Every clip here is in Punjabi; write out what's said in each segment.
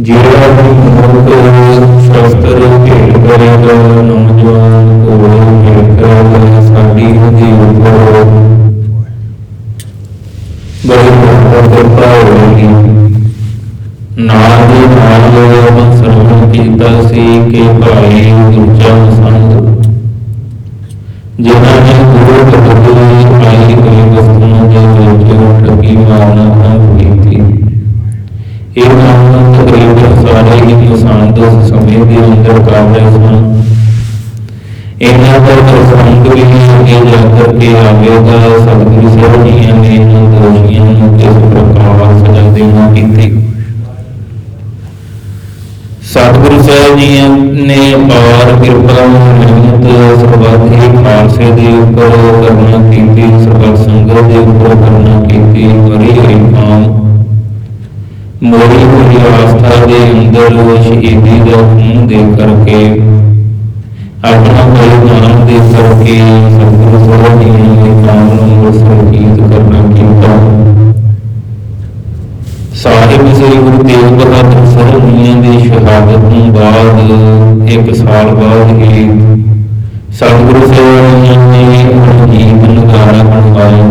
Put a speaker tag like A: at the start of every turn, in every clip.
A: ਜਿਹੜਾ ਵੀ ਮਨੁੱਖ ਸ਼ਸਤਰ ਭੇਟ ਕਰੇਗਾ ਨੌਜਵਾਨ ਕੋਲ ਭੇਟ ਕਰੇਗਾ ਸਾਡੀ ਉਹਦੀ ਉੱਪਰ ਬੜੀ ਬਹੁਤ ਕਿਰਪਾ ਹੋਵੇਗੀ ਨਾਲ ਦੀ ਨਾਲ ਆਪਾਂ ਸਰਵਣ ਕੀਤਾ ਸੀ ਕਿ ਭਾਈ ਦੂਜਾ ਸੰਤ ਜਿਨ੍ਹਾਂ ਨੇ ਗੁਰੂ ਕਤਬੀ ਆਈ ਕੋਈ ਵਸਤੂਆਂ ਦੇ ਵਿੱਚ ਠੱਗੀ ਮਾਰਨਾ ਆਰੰਭ ਕੀਤੀ ਇਹ ਕੰਮ ਤਕਰੀਬਨ ਸਾਰੇ ਹੀ ਇਨਸਾਨ ਦੇ ਸਮੇਂ ਦੇ ਅੰਦਰ ਕਰ ਰਹੇ ਸਨ ਇਹਨਾਂ ਦਾ ਪ੍ਰਸੰਗ ਵੀ ਅੱਗੇ ਜਾ ਕਰਕੇ ਆਵੇਗਾ ਸਤਿਗੁਰੂ ਸਾਹਿਬ ਜੀ ਨੇ, ਇਹਨਾਂ ਦੋਸ਼ੀਆਂ ਨੂੰ ਕਿਸ ਪ੍ਰਕਾਰ ਸਜ਼ਾ ਦੇਣਾ ਕੀਤੀ ਸਤਿਗੁਰੂ ਸਾਹਿਬ ਜੀ ਨੇ ਅਪਾਰ ਕਿਰਪਾ, ਮਿਹਨਤ ਸਰਬੱਤ ਖਾਲਸੇ ਦੇ ਉੱਪਰ ਕਰਨਾ ਕੀਤੀ ਸਰਬੱਤ ਸੰਗਤ ਦੇ ਉੱਪਰ ਕਰਨਾ ਕੀਤੀ, ਬੜੀ ਇਮਾਮ ਮੋਰੀ ਹੋਈ ਆਸਥਾ ਦੇ ਅੰਦਰ, ਸ਼ਹੀਦੀ ਦਾ ਖੂਨ ਦੇ ਕਰਕੇ ਆਪਣਾ ਬਲਿਦਾਨ ਦੇ ਕਰਕੇ ਸਤਿਗੁਰੂ ਸਾਹਿਬ ਜੀ ਨੇ ਨਾਮ ਨੂੰ ਸਰਜੀਤ ਕਰਨਾ ਕੀਤਾ ਸਾਹਿਬ ਸ੍ਰੀ ਗੁਰੂ ਤੇਗ ਬਹਾਦਰ ਸਾਹਿਬ ਜੀ ਦੀ ਸ਼ਹਾਦਤ ਤੋਂ ਬਾਅਦ, ਇੱਕ ਸਾਲ ਬਾਅਦ ਹੀ ਸਤਿਗੁਰੂ ਸਾਹਿਬ ਜੀ ਨੇ ਗੀਤ ਨਗਾਰਾ ਬਣਵਾਇਆ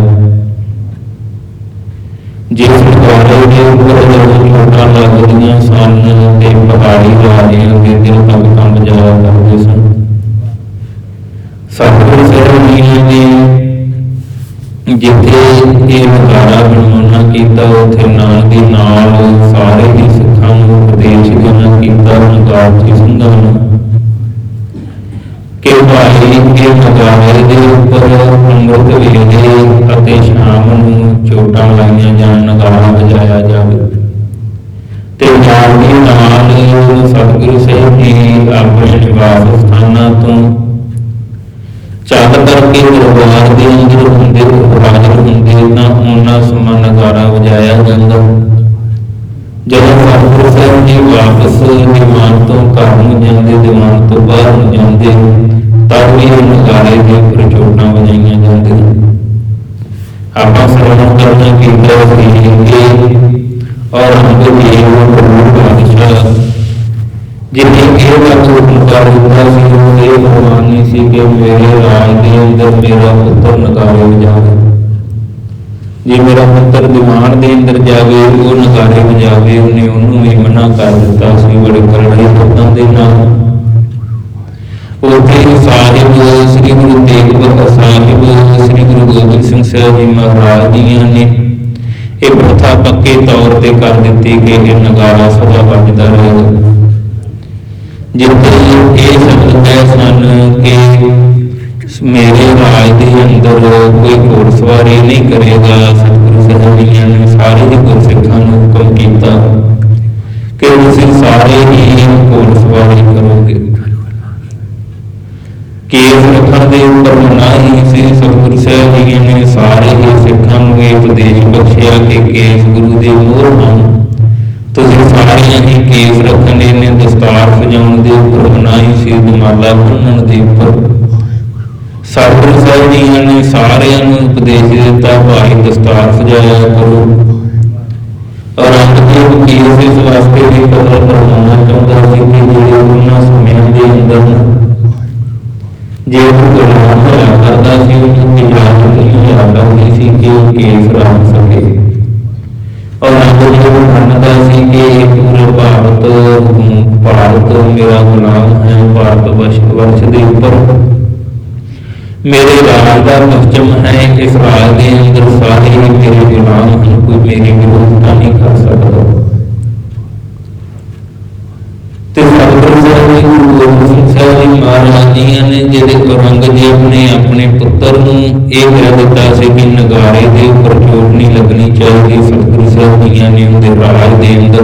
A: ਜਿਸ ਨਗਾਰੇ ਦੇ ਉੱਪਰ ਜਦੋਂ ਲੱਗਦੀਆਂ ਸਨ ਤੇ ਪਹਾੜੀ ਵਾਲਿਆਂ ਦੇ ਦਿਲ ਤੱਕ ਕੰਬ ਜਾਇਆ ਕਰਦੇ ਸਨ। ਸਤਿਗੁਰੂ ਸਾਹਿਬ ਜੀ ਨੇ ਜਿੱਥੇ ਇਹ ਨਗਾਰਾ ਬਣਾਉਣਾ ਕੀਤਾ, ਉੱਥੇ ਨਾਲ ਦੀ ਨਾਲ ਸਾਰੇ ਹੀ ਸਿੱਖਾਂ ਨੂੰ ਉਪਦੇਸ਼ ਦੇਣਾ ਕੀਤਾ ਨਗਾਰਜੀ ਸਿੰਘਾਂ ਨੂੰ। ਕਿ ਭਾਈ ਇਹ ਨਗਾਰੇ ਦੇ ਉੱਪਰ ਅੰਮ੍ਰਿਤ ਵੇਲੇ ਅਤੇ ਸ਼ਾਮ ਨੂੰ ਚੋਟਾਂ ਲਾਈਆਂ ਜਾਣ ਨਗਾਰਾ ਵਜਾਇਆ ਜਾਵੇ। ਤੇ ਨਾਲ ਦੀ ਨਾਲ ਸਤਿਗੁਰੂ ਸਾਹਿਬ ਜੀ ਆਪਣੇ ਨਿਵਾਸ ਸਥਾਨਾਂ ਤੋਂ ਚੱਲ ਕਰਕੇ ਦਰਬਾਰ ਦੇ ਅੰਦਰ ਹੁੰਦੇ ਹਾਜ਼ਰ ਹੁੰਦੇ ਤਾਂ ਉਹਨਾਂ ਸਮਾਂ ਨਗਾਰਾ ਵਜਾਇਆ ਜਾਂਦਾ। ਜਦੋਂ ਸਤਿਗੁਰੂ ਸਾਹਿਬ ਜੀ ਵਾਪਸ ਦੀਵਾਨ ਤੋਂ ਘਰ ਨੂੰ ਜਾਂਦੇ, ਦੀਵਾਨ ਤੋਂ ਬਾਹਰ ਨੂੰ ਜਾਂਦੇ ਤਾਂ ਵੀ ਇਹ ਨਗਾਰੇ ਦੇ ਉੱਪਰ ਚੋਟਾਂ ਵਜਾਈਆਂ ਜਾਂਦੀਆਂ। ਆਪਾਂ ਸਰਵਣ ਕਰਨਾ ਕੀਤਾ ਸੀ ਕਿ ਔਰ ਹਮਦੇ ਵੀ ਉਹ ਪ੍ਰਭੂ ਬਾਦਸ਼ਾਹ ਜਿਨੇ ਇਹ ਬਾਤ ਕਰ ਦਿੱਤਾ ਸੀ ਉਹ ਇਹ ਭਗਵਾਨੀ ਸੀ ਕਿ ਮੇਰੇ ਰਾਜ ਦੇ ਅੰਦਰ ਮੇਰਾ ਪੁੱਤਰ ਨਗਾਰੇ ਵਜਾਵੇ। ਜੇ ਮੇਰਾ ਪੁੱਤਰ ਦੀਵਾਨ ਦੇ ਅੰਦਰ ਜਾਵੇ, ਉਹ ਨਗਾਰੇ ਵਜਾਵੇ, ਉਹਨੇ ਉਹਨੂੰ ਵੀ ਮਨਾ ਕਰ ਦਿੱਤਾ ਸੀ, ਬੜੇ ਕਰੜੇ ਸ਼ਬਦਾਂ ਦੇ ਨਾਲ। ਉੱਥੇ ਸਾਹਿਬ, ਸ੍ਰੀ ਗੁਰੂ ਤੇਗ ਬਹਾਦਰ ਸਾਹਿਬ, ਸ੍ਰੀ ਗੁਰੂ ਗੋਬਿੰਦ ਸਿੰਘ ਸਾਹਿਬ ਜੀ ਮਹਾਰਾਜ ਜੀ ਨੇ ਇਹ ਪ੍ਰਥਾ ਪੱਕੇ ਤੌਰ ਤੇ ਕਰ ਦਿੱਤੀ ਕਿ ਇਹ ਨਗਾਰਾ ਸਦਾ ਵੱਜਦਾ ਰਹੇਗਾ ਜਿੱਥੇ ਇਹ ਸ਼ਬਦ ਸਨ ਕਿ ਮੇਰੇ ਰਾਜ ਦੇ ਅੰਦਰ ਕੋਈ ਘੋੜਸਵਾਰੀ ਨਹੀਂ ਕਰੇਗਾ, ਸਤਿਗੁਰੂ ਸਾਹਿਬ ਜੀ ਨੇ ਸਾਰੇ ਹੀ ਗੁਰਸਿੱਖਾਂ ਨੂੰ ਹੁਕਮ ਕੀਤਾ ਕਿ ਤੁਸੀਂ ਸਾਰੇ ਹੀ ਘੋੜਸਵਾਰੀ ਕਰੋਗੇ। ਕੇਸ ਰੱਖਣ ਦੇ ਉੱਪਰ ਮਨਾਹੀ ਸੀ, ਸਤਿਗੁਰੂ ਸਾਹਿਬ ਜੀ ਨੇ ਸਾਰੇ ਹੀ ਸਿੱਖਾਂ ਨੂੰ ਇਹ ਉਪਦੇਸ਼ ਬਖਸ਼ਿਆ ਕਿ ਕੇਸ ਗੁਰੂ ਦੇ ਮੋਹਰ ਹਨ। ਤੁਸੀਂ ਸਾਰਿਆਂ ਹੀ ਕੇਸ ਰੱਖਣੇ ਨੇ ਦਸਤਾਰ ਸਜਾਉਣ ਦੇ ਉੱਪਰ ਬਣਾਈ ਸੀ, ਦੁਮਾਲਾ ਬੰਨਣ ਦੇ ਉੱਪਰ। ਸਤਿਗੁਰੂ ਸਾਹਿਬ ਜੀ ਨੇ ਸਾਰਿਆਂ ਨੂੰ ਉਪਦੇਸ਼ ਦਿੱਤਾ, ਭਾਈ ਦਸਤਾਰ ਸਜਾਇਆ ਕਰੋ। ਔਰੰਗਜ਼ੇਬ ਕੇਸ ਇਸ ਵਾਸਤੇ ਵੀ ਕਦਰ ਕਰਵਾਉਣਾ ਚਾਹੁੰਦਾ ਸੀ ਕਿ ਜਿਹੜੇ ਉਹਨਾਂ ਸਮਿਆਂ ਦੇ ਅੰਦਰ ਜੇ ਉਹ ਗੁਲਾਮ ਹੋਇਆ ਕਰਦਾ ਸੀ, ਉਹਨੂੰ ਇਜਾਜ਼ਤ ਨਹੀਂ ਹੋਇਆ ਕਰਦੀ ਸੀ ਕਿ ਉਹ ਕੇਸ ਰੱਖ ਸਕੇ। ਔਰ ਅੰਗਰੇਜ਼ ਮੰਨਦਾ ਸੀ ਕਿ ਇਹ ਪੂਰੇ ਭਾਰਤ ਭਾਰਤ ਮੇਰਾ ਗੁਲਾਮ ਹੈ ਭਾਰਤ ਵਰਸ਼ ਵਰਸ਼ ਦੇ ਉੱਪਰ ਮੇਰੇ ਰਾਜ ਦਾ ਪਛਮ ਹੈ ਇਸ ਰਾਜ ਦੇ ਅੰਦਰ ਸਾਰੇ ਹੀ ਮੇਰੇ ਗੁਲਾਮ ਹਨ ਕੋਈ ਮੇਰੀ ਵਿਰੋਧਤਾ ਨਹੀਂ ਕਰ ਸਕਦਾ ਤੇ ਸਤਿਗੁਰੂ ਸਾਹਿਬ ਜੀ ਗੁਰੂ ਗੋਬਿੰਦ ਨੇ ਜਿਹੜੇ ਔਰੰਗਜ਼ੇਬ ਨੇ ਆਪਣੇ ਪੁੱਤਰ ਨੂੰ। ਇਹ ਕਹਿ ਦਿੱਤਾ ਸੀ ਕਿ ਨਗਾਰੇ ਦੇ ਉੱਪਰ ਚੋਟ ਨਹੀਂ ਲੱਗਣੀ ਚਾਹੀਦੀ, ਸਤਿਗੁਰੂ ਸਾਹਿਬ ਜੀਆਂ ਨੇ ਉਹਦੇ ਰਾਜ ਦੇ ਅੰਦਰ।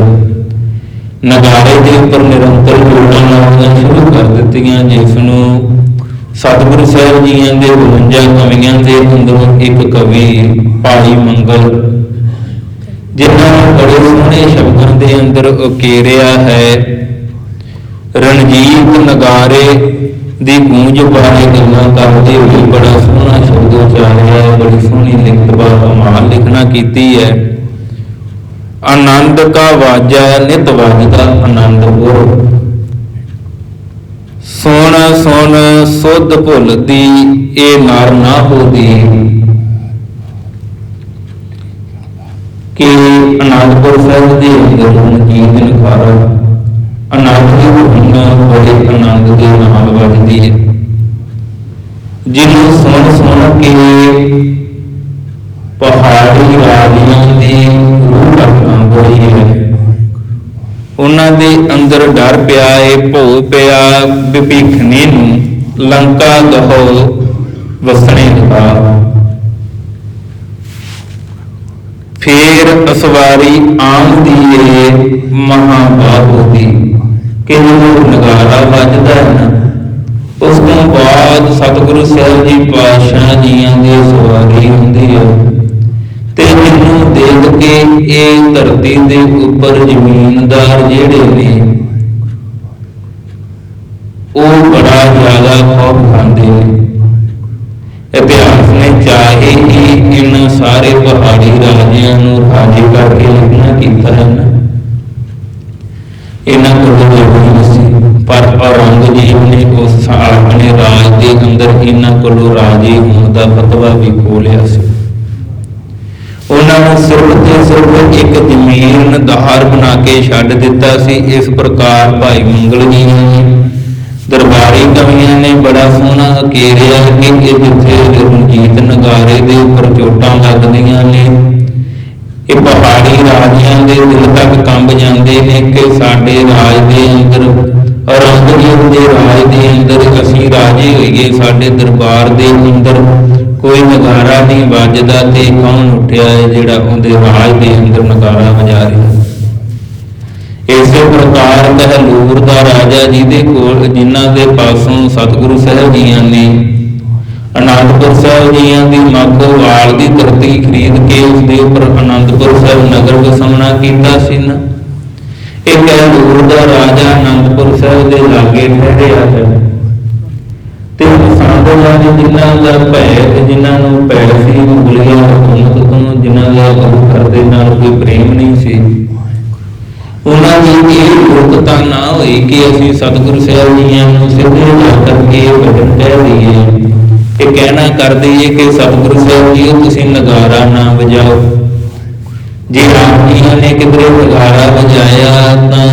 A: ਨਗਾਰੇ ਦੇ ਉੱਪਰ ਨਿਰੰਤਰ ਚੋਟਾਂ ਲਾਉਣੀਆਂ ਸ਼ੁਰੂ ਕਰ ਦਿੱਤੀਆਂ, ਜਿਸ ਨੂੰ ਸਤਿਗੁਰੂ ਸਾਹਿਬ ਜੀਆਂ ਦੇ 52 ਕਵੀਆਂ ਦੇ ਅੰਦਰੋਂ ਇੱਕ ਕਵੀ, ਭਾਈ ਮੰਗਲ, ਜਿਨ੍ਹਾਂ ਨੇ ਬੜੇ ਸੋਹਣੇ ਸ਼ਬਦਾਂ ਦੇ ਅੰਦਰ ਉਕੇਰਿਆ ਹੈ। ਰਣਜੀਤ ਨਗਾਰੇ ਦੀ ਗੂੰਜ ਬਾਰੇ ਗੱਲਾਂ ਕਰਦੇ ਹੋਏ ਬੜਾ ਸੋਹਣਾ ਸ਼ਬਦ ਉਚਾਰਿਆ ਹੈ, ਬੜੀ ਸੋਹਣੀ ਲਿਖਤ ਬਾ ਕਮਾਲ ਲਿਖਣਾ ਕੀਤੀ ਹੈ। ਆਨੰਦ ਕਾ ਵਾਜਾ ਨਿਤ ਵਾਜਦਾ ਆਨੰਦਪੁਰ। ਸੋਣ ਸੋਣ, ਸੁਧ ਭੁੱਲਦੀ ਇਹ ਨਰ ਨਾ ਹੋਦੀ। ਕਿ ਅਨੰਦਪੁਰ ਸਾਹਿਬ ਦੇ ਅੰਦਰ ਰਣਜੀਤ ਨਗਾਰਾ ਆਨੰਦ ਦੀ ਧੁਨ ਬੜੇ ਆਨੰਦ ਦੇ ਨਾਲ ਵੱਜਦੀ ਹੈ ਜਿਹਨੂੰ ਸੁਣ ਸੁਣ ਕੇ ਪਹਾੜੀ ਰਾਜੀਆਂ ਦੀ ਰੂਹ ਕੰਬ ਹੋਈ ਹੈ ਉਹਨਾਂ ਦੇ ਅੰਦਰ ਡਰ ਪਿਆ ਏ ਭੋ ਪਿਆ ਵਿਭੀਖਣੀ ਨੂੰ ਲੰਕਾ ਦਹੋ ਵਸਣੇ ਦਾ ਫੇਰ ਅਸਵਾਰੀ ਆਮਦੀ ਏ, ਮਹਾਬਾਹੂ ਦੀ। ਕਿ ਜਦੋਂ ਨਗਾਰਾ ਵੱਜਦਾ ਹੈ ਨਾ। ਉਸ ਤੋਂ ਬਾਅਦ ਸਤਿਗੁਰੂ ਸਾਹਿਬ ਜੀ ਪਾਤਸ਼ਾਹ ਜੀਆਂ ਦੀ ਸਵਾਰੀ ਹੁੰਦੀ ਹੈ ਤੇ ਇਹਨੂੰ ਦੇਖ ਕੇ ਇਹ ਧਰਤੀ ਦੇ ਉੱਪਰ ਜ਼ਮੀਨਦਾਰ ਜਿਹੜੇ ਨੇ, ਉਹ ਬੜਾ ਜ਼ਿਆਦਾ ਖੌਫ ਖਾਂਦੇ ਨੇ। ਇਤਿਹਾਸ ਨੇ ਚਾਹੇ ਹੀ ਇਹਨਾਂ ਸਾਰੇ ਪਹਾੜੀ ਰਾਜਿਆਂ ਨੂੰ ਰਾਜੇ ਕਰਕੇ ਲਿਖਣਾ ਕੀਤਾ ਹੈ ਨਾ। ਇਹਨਾਂ ਕੋਲ ਕੋਈ ਸੀ ਪਰ ਔਰੰਗਜ਼ੇਬ ਨੇ ਉਸ ਆਪਣੇ ਰਾਜ ਦੇ ਅੰਦਰ ਇਹਨਾਂ ਕੋਲੋਂ ਰਾਜੇ ਹੋਣ ਦਾ ਫਤਵਾ ਵੀ ਖੋਲਿਆ ਸੀ। ਉਹਨਾਂ ਨੂੰ ਸਿਰਫ ਤੇ ਸਿਰਫ ਇੱਕ ਜ਼ਮੀਨਦਾਰ ਬਣਾ ਕੇ ਛੱਡ ਦਿੱਤਾ ਸੀ। ਇਸ ਪ੍ਰਕਾਰ ਭਾਈ ਮੰਗਲ ਜੀ ਨੇ ਦਰਬਾਰੀ ਕਵੀਆਂ ਨੇ ਬੜਾ ਸੋਹਣਾ ਕੇਰਿਆ ਕਿ ਇਹ ਜਿੱਥੇ ਰਣਜੀਤ ਨਗਾਰੇ ਦੇ ਉੱਪਰ ਚੋਟਾਂ ਲੱਗਦੀਆਂ ਨੇ ਇਹ ਪਹਾੜੀ ਰਾਜਿਆਂ ਦੇ ਦਿਲ ਤੱਕ ਕੰਬ ਜਾਂਦੇ ਨੇ ਕਿ ਸਾਡੇ ਰਾਜ ਦੇ ਅੰਦਰ, ਔਰੰਗਜ਼ੇਬ ਦੇ ਰਾਜ ਦੇ ਅੰਦਰ ਅਸੀਂ ਰਾਜੇ ਹੋਈਏ, ਸਾਡੇ ਦਰਬਾਰ ਦੇ ਅੰਦਰ ਕੋਈ ਨਗਾਰਾ ਨਹੀਂ ਵੱਜਦਾ ਤੇ ਕੌਣ ਉੱਠਿਆ ਹੈ ਜਿਹੜਾ ਉਹਦੇ ਰਾਜ ਦੇ ਅੰਦਰ ਨਗਾਰਾ ਵਜਾ ਰਿਹਾ? ਇਸੇ ਪ੍ਰਕਾਰ ਦਹਲੂਰ ਦਾ ਰਾਜਾ ਜਿਹਦੇ ਕੋਲ, ਜਿਨ੍ਹਾਂ ਦੇ ਪਾਸੋਂ ਸਤਿਗੁਰੂ ਸਾਹਿਬ ਜੀਆਂ ਨੇ ਅਨੰਦਪੁਰ ਸਾਹਿਬ ਜੀਆਂ ਦੀ ਮਾਖੋਵਾਲ ਦੀ ਧਰਤੀ ਖਰੀਦ ਕੇ ਉਸ ਦੇ ਉੱਪਰ ਅਨੰਦਪੁਰ ਸਾਹਿਬ ਨਗਰ ਵਸਾਉਣਾ ਕੀਤਾ ਸੀ ਨਾ। ਇਹ ਦਹਲੂਰ ਦਾ ਰਾਜਾ ਅਨੰਦਪੁਰ ਸਾਹਿਬ ਦੇ ਲਾਗੇ ਠਹਿਰਿਆ ਹੈ। ਤੇ ਸੰਤ ਜਾਨੇ ਜਿਨ੍ਹਾਂ ਦਾ ਭੈ ਜਿਨ੍ਹਾਂ ਨੂੰ ਭੈ ਸੀ, ਮੁਗਲੀਆਂ ਹਕੂਮਤ ਤੋਂ ਜਿਨ੍ਹਾਂ ਦਾ ਗੁਰੂ ਘਰ ਨਾਲ ਕੋਈ ਪ੍ਰੇਮ ਨਹੀਂ ਸੀ। ਉਹਨਾਂ ਦੀ ਇਹ ਗੁਰਤਤਾ ਨਾ ਹੋਈ ਕਿ ਅਸੀਂ ਸਤਿਗੁਰੂ ਸਾਹਿਬ ਜੀਆਂ ਨੂੰ ਸਿੱਧੇ ਜਾ ਕਰਕੇ ਭਜਨ ਕਹਿ ਦਈਏ। ਇਹ ਕਹਿਣਾ ਕਰਦੇ ਦਈਏ ਕਿ ਸਤਿਗੁਰੂ ਸਾਹਿਬ ਜੀ, ਤੁਸੀਂ ਨਗਾਰਾ ਨਾ ਵਜਾਓ। ਜੇ ਆਪ ਜੀਆਂ ਨੇ ਕਿਧਰੇ ਨਗਾਰਾ ਵਜਾਇਆ ਤਾਂ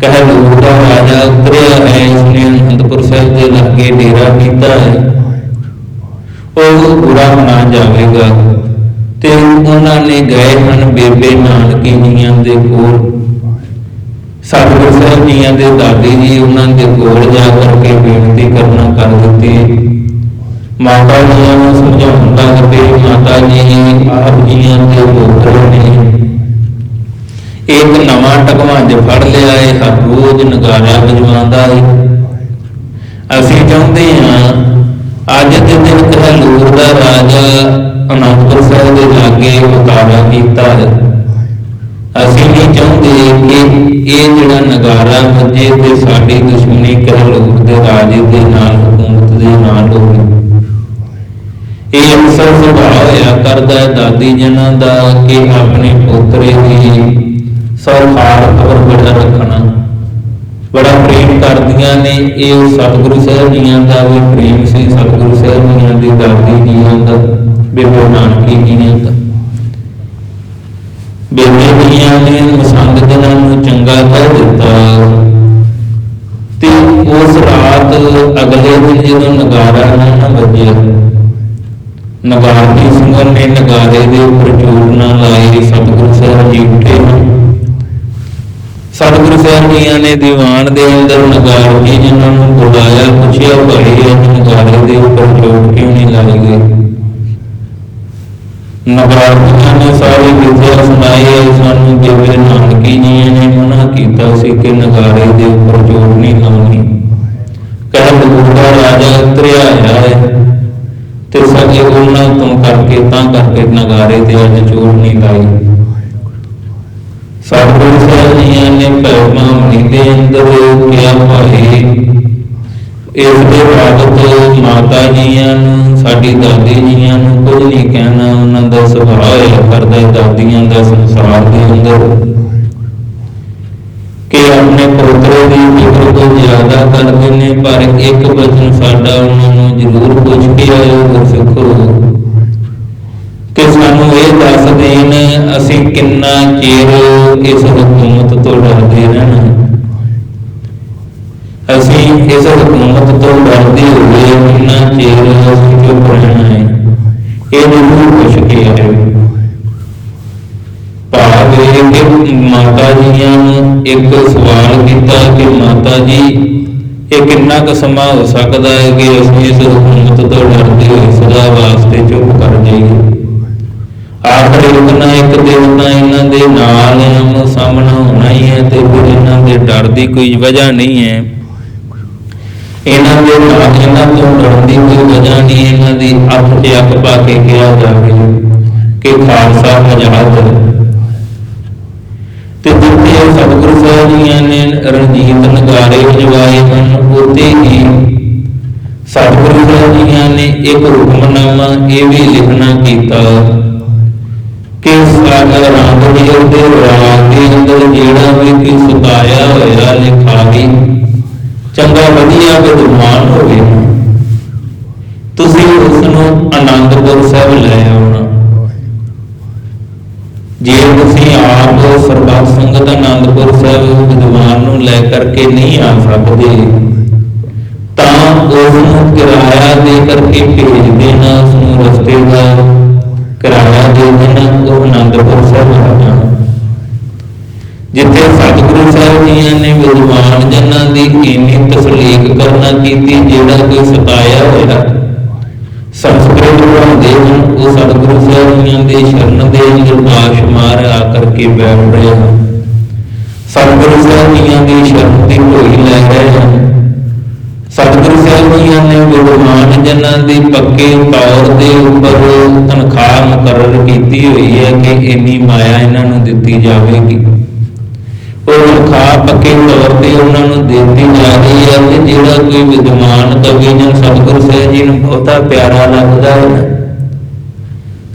A: ਕਹਿ ਲੂਰ ਦਾ ਰਾਜਾ ਉਤਰਿਆ ਹੈ ਇਸਨੇ ਅਨੰਦਪੁਰ ਸਾਹਿਬ ਦੇ ਲਾਗੇ ਡੇਰਾ ਕੀਤਾ ਹੈ। ਉਹ ਬੁਰਾ ਨਾ ਜਾਵੇਗਾ ਤੇ ਉਹਨਾਂ ਨੇ ਗਏ ਹਨ ਬੇਬੇ ਨਾਨਕੀ ਜੀਆਂ ਦੇ ਕੋਲ। ਸਤਿਗੁਰੂ ਸਾਹਿਬ ਜੀਆਂ ਦੇ ਦਾਦੀ ਜੀ ਉਹਨਾਂ ਦੇ ਕੋਲ ਜਾ ਕਰਕੇ ਬੇਨਤੀ ਕਰਨਾ ਕਰ ਦਿੱਤੀ। ਮਾਤਾ ਜੀਆਂ ਨੂੰ ਸਮਝਾਉਂਦਾ ਲੱਗ ਮਾਤਾ ਜੀ ਆਪ ਜੀਆਂ ਦੇ ਪੁੱਤਰ ਨੇ। ਇੱਕ ਨਵਾਂ ਟਕਵਾਂਜ ਫੜ ਲਿਆ ਏ ਹਰ ਰੋਜ਼ ਨਗਾਰਾ ਵਜਵਾਉਂਦਾ ਏ ਅਸੀਂ ਚਾਹੁੰਦੇ ਹਾਂ, ਅੱਜ ਦੇ ਦਿਨ ਕਹਲੂਰ ਦਾ ਰਾਜਾ ਅਨੰਦਪੁਰ ਸਾਹਿਬ ਦੇ ਲਾਗੇ ਉਤਾਰਾ ਕੀਤਾ ਅਸੀਂ ਨਹੀਂ ਚਾਹੁੰਦੇ ਕਿ ਇਹ ਜਿਹੜਾ ਨਗਾਰਾ ਵੱਜੇ ਤੇ ਸਾਡੀ ਦੁਸ਼ਮਣੀ ਕਹਲੂਰ ਦੇ ਰਾਜੇ ਦੇ ਨਾਲ ਹਕੂਮਤ ਦੇ ਨਾਲ ਹੋਵੇ। ਇਹ ਅਕਸਰ ਸੁਭਾਅ ਹੋਇਆ ਕਰਦਾ ਦਾਦੀ ਜਨਾਂ ਦਾ ਕਿ ਆਪਣੇ ਪੋਤਰੇ ਦੀ ਸੌਖਾਰ ਖਬਰ ਬੜਾ ਰੱਖਣਾ। ਬੜਾ ਪ੍ਰੇਮ ਕਰਦੀਆਂ ਨੇ, ਇਹ ਸਤਿਗੁਰੂ ਸਾਹਿਬ ਜੀਆਂ ਦਾ ਵੀ ਪ੍ਰੇਮ ਸੀ, ਸਤਿਗੁਰੂ ਸਾਹਿਬ ਜੀਆਂ ਦੀ ਦਾਦੀ ਜੀਆਂ ਦਾ, ਬੇਬੇ ਨਾਨਕੀ ਜੀਆਂ ਦਾ। ਬੇਬੇ ਜੀਆਂ ਨੇ ਮਸੰਦ ਜਨਾਂ ਨੂੰ ਚੰਗਾ ਕਹਿ ਦਿੱਤਾ ਤੇ ਉਸ ਰਾਤ ਅਗਲੇ ਦਿਨ ਜਦੋਂ ਨਗਾਰਾ ਨਾ ਵੱਜਿਆ ਨਗਾਰਤੀ ਸਿੰਘਾਂ ਨੇ ਨਗਾਰੇ ਦੇ ਉੱਪਰ ਚੂਰਨਾ ਲਾਈ ਸਤਿਗੁਰੂ ਸਾਹਿਬ ਜੀ ਉੱਠੇ ਸਤਿਗੁਰੂ ਸਾਹਿਬ ਜੀਆਂ ਨੇ ਦੀਵਾਨ ਦੇ ਅੰਦਰ ਨਗਾਰ ਜੀ ਜਿਨ੍ਹਾਂ ਨੂੰ ਬੁਲਾਇਆ, ਪੁੱਛਿਆ ਭਾਈ ਇਹ ਨਗਾਰੇ ਦੇ ਉੱਪਰ ਚੋਟ ਕਿਉਂ ਨਹੀਂ ਲਾਈ ਗਈ ਨਗਾਰਤੀਆਂ ਨੇ ਸਾਰੀ ਵਿਦਿਆ ਸੁਣਾਈ ਹੈ, ਸਾਨੂੰ ਜਿਵੇਂ ਨਾਨਕੀ ਜੀ ਨੇ ਮਨਾ ਕੀਤਾ ਸੀ ਕਿ ਨਗਾਰੇ ਦੇ ਉੱਪਰ ਚੋਟ ਨਹੀਂ ਲਾਉਣੀ। ਕਹਿ ਬੁੱਢਾ ਰਾਜਾ ਉਤਰਿਆ ਹੈ ਤੇ ਸਕੇ ਉਹਨਾਂ ਤੋਂ ਕਰਕੇ ਤਾਂ ਕਰਕੇ ਨਗਾਰੇ ਤੇ ਅੱਜ ਚੋਟ ਨਹੀਂ ਲਾਈ ਸਤਿਗੁਰੂ ਸਾਹਿਬ ਨੇ ਭੈਰਮਾ ਮਣੀ ਅੰਦਰ ਕਿਹਾ ਭਾਈ ਇਸ ਦੇ ਬਾਬਤ ਮਾਤਾ ਜੀਆਂ ਨੂੰ, ਸਾਡੀ ਦਾਦੀ ਜੀਆਂ ਨੂੰ ਕੁਝ ਨਹੀਂ ਕਹਿਣਾ, ਉਹਨਾਂ ਦਾ ਸੁਭਾਅ ਹੈ ਕਰਦਾ ਦਾਦੀਆਂ ਦਾ ਸੰਸਾਰ ਦੇ ਅੰਦਰ। ਕਿ ਆਪਣੇ ਪੁੱਤਰ ਦੀ ਫਿਕਰ ਤੋਂ ਜ਼ਿਆਦਾ ਕਰਦੇ ਨੇ ਪਰ ਇੱਕ ਬਚਨ ਸਾਡਾ ਉਹਨਾਂ ਨੂੰ ਜ਼ਰੂਰ ਪੁੱਛ ਕੇ ਆਇਓ ਗੁਰਸਿੱਖੋ ਕਿ ਸਾਨੂੰ ਇਹ ਦੱਸ ਦੇਣ, ਅਸੀਂ ਕਿੰਨਾ ਚਿਰ ਇਸ ਹਕੂਮਤ ਤੋਂ ਡਰਦੇ ਰਹਿਣਾ ਅਸੀਂ ਇਸ ਹਕੂਮਤ ਤੋਂ ਡਰਦੇ ਹੋਏ ਕਿੰਨਾ ਚਿਰ ਅਸੀਂ ਚੁੱਪ ਰਹਿਣਾ ਹੈ, ਇਹ ਜ਼ਰੂਰ ਪੁੱਛ ਕੇ ਆਇਓ। ਭਾਵ ਮਾਤਾ ਜੀ ਨੂੰ ਇੱਕ ਸਵਾਲ ਕੀਤਾ ਕਿ ਮਾਤਾ ਜੀ, ਇਹ ਕਿੰਨਾ ਕੁ ਸਮਾਂ ਹੋ ਸਕਦਾ ਹੈ ਕਿ ਅਸੀਂ ਇਸ ਹਕੂਮਤ ਤੋਂ ਡਰਦੇ ਹੋਏ ਸਦਾ ਵਾਸਤੇ ਚੁੱਪ ਕਰ ਜਾਈਏ? ਆਖਰ ਇੱਕ ਇੱਕ ਦਿਨ ਤਾਂ ਇਹਨਾਂ ਦੇ ਨਾਲ ਆਮ ਸਾਹਮਣਾ ਹੋਣਾ ਹੀ ਹੈ ਤੇ ਫਿਰ ਇਹਨਾਂ ਦੇ ਡਰ ਦੀ ਕੋਈ ਵਜ੍ਹਾ ਨਹੀਂ ਹੈ। ਇਹਨਾਂ ਦੇ ਨਾਲ ਇਹਨਾਂ ਤੋਂ ਡਰਨ ਦੀ ਕੋਈ ਵਜ੍ਹਾ ਨਹੀਂ, ਇਹਨਾਂ ਦੀ ਅੱਖ 'ਚ ਅੱਖ ਪਾ ਕੇ ਕਿਹਾ ਜਾਵੇ ਕਿ ਖਾਲਸਾ ਆਜ਼ਾਦ ਹੈ ਤੇ ਜਿੱਥੇ ਸਤਿਗੁਰੂ ਸਾਹਿਬ ਜੀਆਂ ਨੇ, ਰਣਜੀਤ ਨਗਾਰੇ ਵਜਵਾਏ ਹਨ ਉੱਥੇ ਹੀ ਸਤਿਗੁਰੂ ਸਾਹਿਬ ਜੀਆਂ ਨੇ, ਇੱਕ ਹੁਕਮਨਾਮਾ ਇਹ ਵੀ ਲਿਖਣਾ ਕੀਤਾ ਕਿ ਸਾਡਾ ਰੰਗ ਦੇ ਦੇ ਰਾਗ ਦੇ ਅੰਦਰ ਜਿਹੜਾ ਵੀ ਕੋਈ ਸੁਤਾਇਆ ਹੋਇਆ ਲਿਖਾਵੀ, ਚੰਗਾ ਵਧੀਆ ਵਿਦਵਾਨ ਹੋਵੇ। ਤੁਸੀਂ ਉਸ ਨੂੰ ਆਨੰਦਪੁਰ ਸਾਹਿਬ ਲੈ ਆਉਣਾ। ਜੇ ਤੁਸੀਂ ਆਪ ਸਰਬੱਤ ਸੰਗਤ ਆਨੰਦਪੁਰ ਸਾਹਿਬ ਵਿਦਵਾਨ ਨੂੰ ਲੈ ਕਰਕੇ ਨਹੀਂ ਆ ਸਕਦੇ, ਤਾਂ ਉਸ ਨੂੰ ਕਿਰਾਇਆ ਦੇ ਕਰਕੇ ਭੇਜ ਦੇਣਾ, ਉਸ ਨੂੰ ਰਸਤੇ ਦਾ ਕਿਰਾਇਆ ਦੇ ਦੇਣਾ, ਉਹ ਆਨੰਦਪੁਰ ਸਾਹਿਬ ਆ ਜਾਣਾ। ਜਿੱਥੇ ਸਤਿਗੁਰੂ ਸਾਹਿਬ ਜੀਆਂ ਨੇ ਵਿਦਵਾਨ ਜਨਾਂ ਦੀ ਇੰਨੀ ਤਸਲੀਕ ਕਰਨਾ ਕੀਤੀ, ਜਿਹੜਾ ਕੋਈ ਸਤਾਇਆ ਹੋਇਆ ਸੰਸਕ੍ਰਿਤ ਪੜ੍ਹਾਉਂਦੇ ਹਨ ਉਹ ਸਤਿਗੁਰੂ ਸਾਹਿਬ ਜੀਆਂ ਦੇ ਸ਼ਰਨ ਦੇ ਅੰਦਰ ਮਾਰ ਆ ਕਰਕੇ ਬੈਠ ਰਹੇ ਹਨ। ਸਤਿਗੁਰੂ ਸਾਹਿਬ ਜੀਆਂ ਦੀ ਸ਼ਰਨ ਦੀ ਢੋਈ ਲੈ ਰਹੇ ਹਨ। ਸਤਿਗੁਰੂ ਸਾਹਿਬ ਜੀਆਂ ਨੇ ਵਿਦਵਾਨ ਜਨਾਂ ਦੀ ਪੱਕੇ ਤੌਰ ਦੇ ਉੱਪਰ ਤਨਖਾਹ ਮੁਕਰਰ ਕੀਤੀ ਹੋਈ ਹੈ ਕਿ ਇੰਨੀ ਮਾਇਆ ਇਹਨਾਂ ਨੂੰ ਦਿੱਤੀ ਜਾਵੇਗੀ। ਉਹ ਤਨਖਾਹ ਪੱਕੇ ਤੌਰ ਤੇ ਉਹਨਾਂ ਨੂੰ ਦਿੱਤੀ ਜਾ ਰਹੀ ਹੈ ਤੇ ਜਿਹੜਾ ਕੋਈ ਵਿਦਵਾਨ ਕਵੀ ਜਨ ਸਤਿਗੁਰੂ ਸਾਹਿਬ ਜੀ ਨੂੰ ਬਹੁਤਾ ਪਿਆਰਾ ਲੱਗਦਾ ਹੈ। ਨਾ,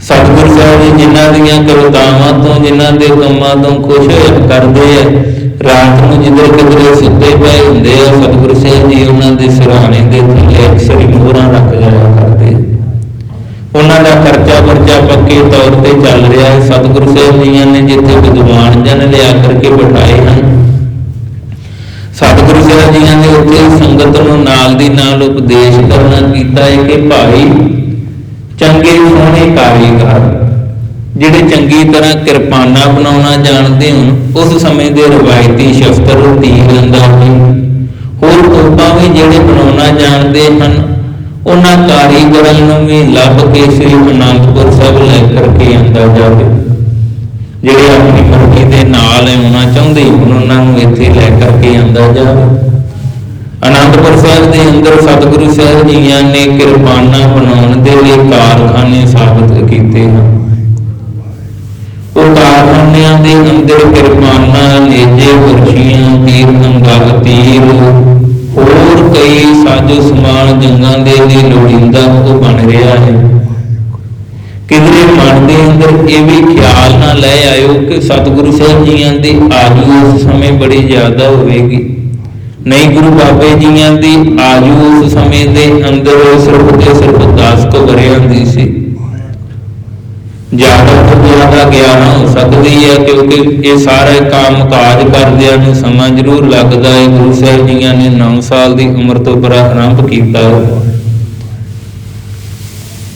A: ਸਾਹਿਬ ਜੀ ਜਿਨ੍ਹਾਂ ਦੀਆਂ ਕਵਿਤਾਵਾਂ ਤੋਂ ਜਿਨ੍ਹਾਂ ਦੇ ਕੰਮਾਂ ਤੋਂ ਖੁਸ਼ ਕਰਦੇ ਆ ਰਾਤ ਨੂੰ ਜਿੱਧਰ ਕਿਧਰੇ ਸੁੱਤੇ ਪਏ ਹੁੰਦੇ ਆ ਸਤਿਗੁਰੂ ਸਾਹਿਬ ਜੀ ਉਹਨਾਂ ਦੇ ਸਿਰਹਾਣੇ ਦੇ ਥੱਲੇ ਅਕਸਰ ਹੀ ਮੋਹਰਾਂ ਰੱਖ ਜਾਇਆ ਕਰਦੇ ਉਹਨਾਂ ਦਾ ਖਰਚਾ ਵਰਚਾ ਪੱਕੇ ਤੌਰ ਤੇ ਚੱਲ ਰਿਹਾ ਹੈ। ਸਤਿਗੁਰੂ ਸਾਹਿਬ ਜੀਆਂ ਨੇ ਜਿੱਥੇ ਵਿਦਵਾਨ ਜਨ ਲਿਆ ਕਰਕੇ ਬਿਠਾਏ ਹਨ ਜੀਆਂ ਨੇ ਉੱਥੇ ਸੰਗਤ ਨੂੰ ਨਾਲ ਦੀ ਨਾਲ ਉਪਦੇਸ਼ ਕਰਨਾ ਕੀਤਾ ਹੈ ਕਿ ਭਾਈ ਚੰਗੇ ਸੋਹਣੇ ਕਾਰੀਗਰ, ਜਿਹੜੇ ਚੰਗੀ ਤਰ੍ਹਾਂ ਕਿਰਪਾਨਾ ਬਣਾਉਣਾ ਜਾਣਦੇ ਹੋਣ, ਉਸ ਸਮੇਂ ਦੇ ਰਵਾਇਤੀ ਸ਼ਸਤਰ ਤੀਰ ਅੰਦਾਜ਼ੀ ਹੋਰ ਤੋਪਾਂ ਵੀ ਜਿਹੜੇ ਬਣਾਉਣਾ ਜਾਣਦੇ ਹਨ, ਉਹਨਾਂ ਕਾਰੀਗਰਾਂ ਨੂੰ ਵੀ ਲੱਭ ਕੇ ਸ੍ਰੀ ਅਨੰਦਪੁਰ ਸਾਹਿਬ ਲੈ ਕਰਕੇ ਆਂਦਾ ਜਾਵੇ। ਜਿਹੜੇ ਆਪਣੀ ਮਰਜ਼ੀ ਦੇ ਨਾਲ ਆਉਣਾ ਚਾਹੁੰਦੇ ਉਹਨਾਂ ਨੂੰ ਇੱਥੇ ਲੈ ਕਰਕੇ ਆਂਦਾ ਜਾਵੇ। ਅਨੰਦਪੁਰ ਸਾਹਿਬ ਦੇ ਅੰਦਰ ਸਤਿਗੁਰੂ ਸਾਹਿਬ ਜੀਆਂ ਨੇ ਕਿਰਪਾਨਾਂ ਬਣਾਉਣ ਦੇ ਲਈ ਕਾਰਖਾਨੇ ਸਾਬਤ ਕੀਤੇ ਹਨ। ਉਹ ਕਾਰਖਾਨਿਆਂ ਦੇ ਅੰਦਰ ਕਿਰਪਾਨਾ, ਨੇਜੇ ਵਰਸ਼ੀਆਂ ਤੀਰ ਨੰਗਲ ਤੀਰ, ਹੋਰ ਕਈ ਸਾਜੋ ਸਮਾਨ ਜੰਗਾਂ ਦੇ ਲਈ ਲੋੜੀਂਦਾ ਉਹ ਬਣ ਰਿਹਾ ਹੈ। ਕਿਧਰੇ ਮਨ ਦੇ ਅੰਦਰ ਇਹ ਵੀ ਖਿਆਲ ਨਾ ਲੈ ਆਇਓ ਕਿ ਸਤਿਗੁਰੂ ਸਾਹਿਬ ਜੀਆਂ ਦੇ ਆਜੂ ਉਸ ਸਮੇਂ ਬੜੀ ਜ਼ਿਆਦਾ ਹੋਵੇਗੀ। ਨਹੀਂ ਗੁਰੂ ਬਾਬੇ ਜੀਆਂ ਦੀ ਆਯੂ ਉਸ ਸਮੇਂ ਦੇ ਅੰਦਰ ਸਿਰਫ ਤੇ ਸਿਰਫ 10 ਕੁ ਵਰਿਆਂ ਦੀ ਸੀ। ਜ਼ਿਆਦਾ ਤੋਂ ਜ਼ਿਆਦਾ ਗਿਆਨ ਹੋ ਸਕਦੀ ਹੈ ਕਿਉਂਕਿ ਇਹ ਸਾਰੇ ਕੰਮ ਕਾਜ ਕਰਦਿਆਂ ਨੂੰ ਸਮਾਂ ਜ਼ਰੂਰ ਲੱਗਦਾ ਹੈ। ਗੁਰੂ ਸਾਹਿਬ ਜੀਆਂ ਨੇ 9 ਸਾਲ ਦੀ ਉਮਰ ਤੋਂ ਪ੍ਰਾਰੰਭ ਕੀਤਾ।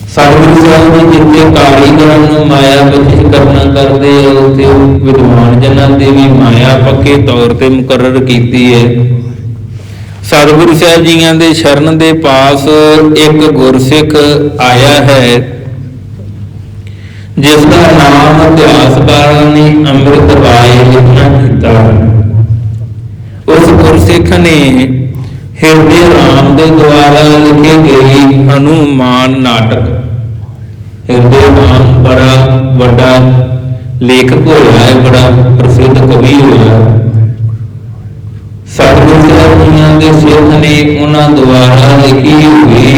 A: ਸਤਿਗੁਰੂ ਸਾਹਿਬ ਜੀ ਜਿੱਥੇ ਕਾਰੀਗਰਾਂ ਨੂੰ ਮਾਇਆ ਬਖਸ਼ ਕਰਨਾ ਕਰਦੇ ਆ, ਉੱਥੇ ਵਿਦਵਾਨ ਜਨਾਂ ਦੀ ਵੀ ਮਾਇਆ ਪੱਕੇ ਤੌਰ ਤੇ ਮੁਕਰਰ ਕੀਤੀ ਹੈ। ਸਤਿਗੁਰੂ ਸਾਹਿਬ ਜੀਆਂ ਦੇ ਸ਼ਰਨ ਦੇ ਪਾਸ ਇੱਕ ਗੁਰਸਿੱਖ ਆਇਆ ਹੈ, ਜਿਸ ਦਾ ਨਾਮ ਇਤਿਹਾਸਕਾਰਾਂ ਨੇ ਅੰਮ੍ਰਿਤ ਰਾਏ ਲਿਖਣਾ ਕੀਤਾ। ਉਸ ਗੁਰਸਿੱਖ ਨੇ ਹਿਰਦੇ ਰਾਮ ਦੇ ਦੁਆਰਾ ਲਿਖੇ ਗਏ ਹਨੂਮਾਨ ਨਾਟਕ, ਹਿਰਦੇ ਰਾਮ ਬੜਾ ਵੱਡਾ ਲੇਖਕ ਹੋਇਆ ਹੈ, ਬੜਾ ਪ੍ਰਸਿੱਧ ਕਵੀ ਦੇ ਉਹਨਾਂ ਦੁਆਰਾ ਲਿਖੀ ਹੋਈ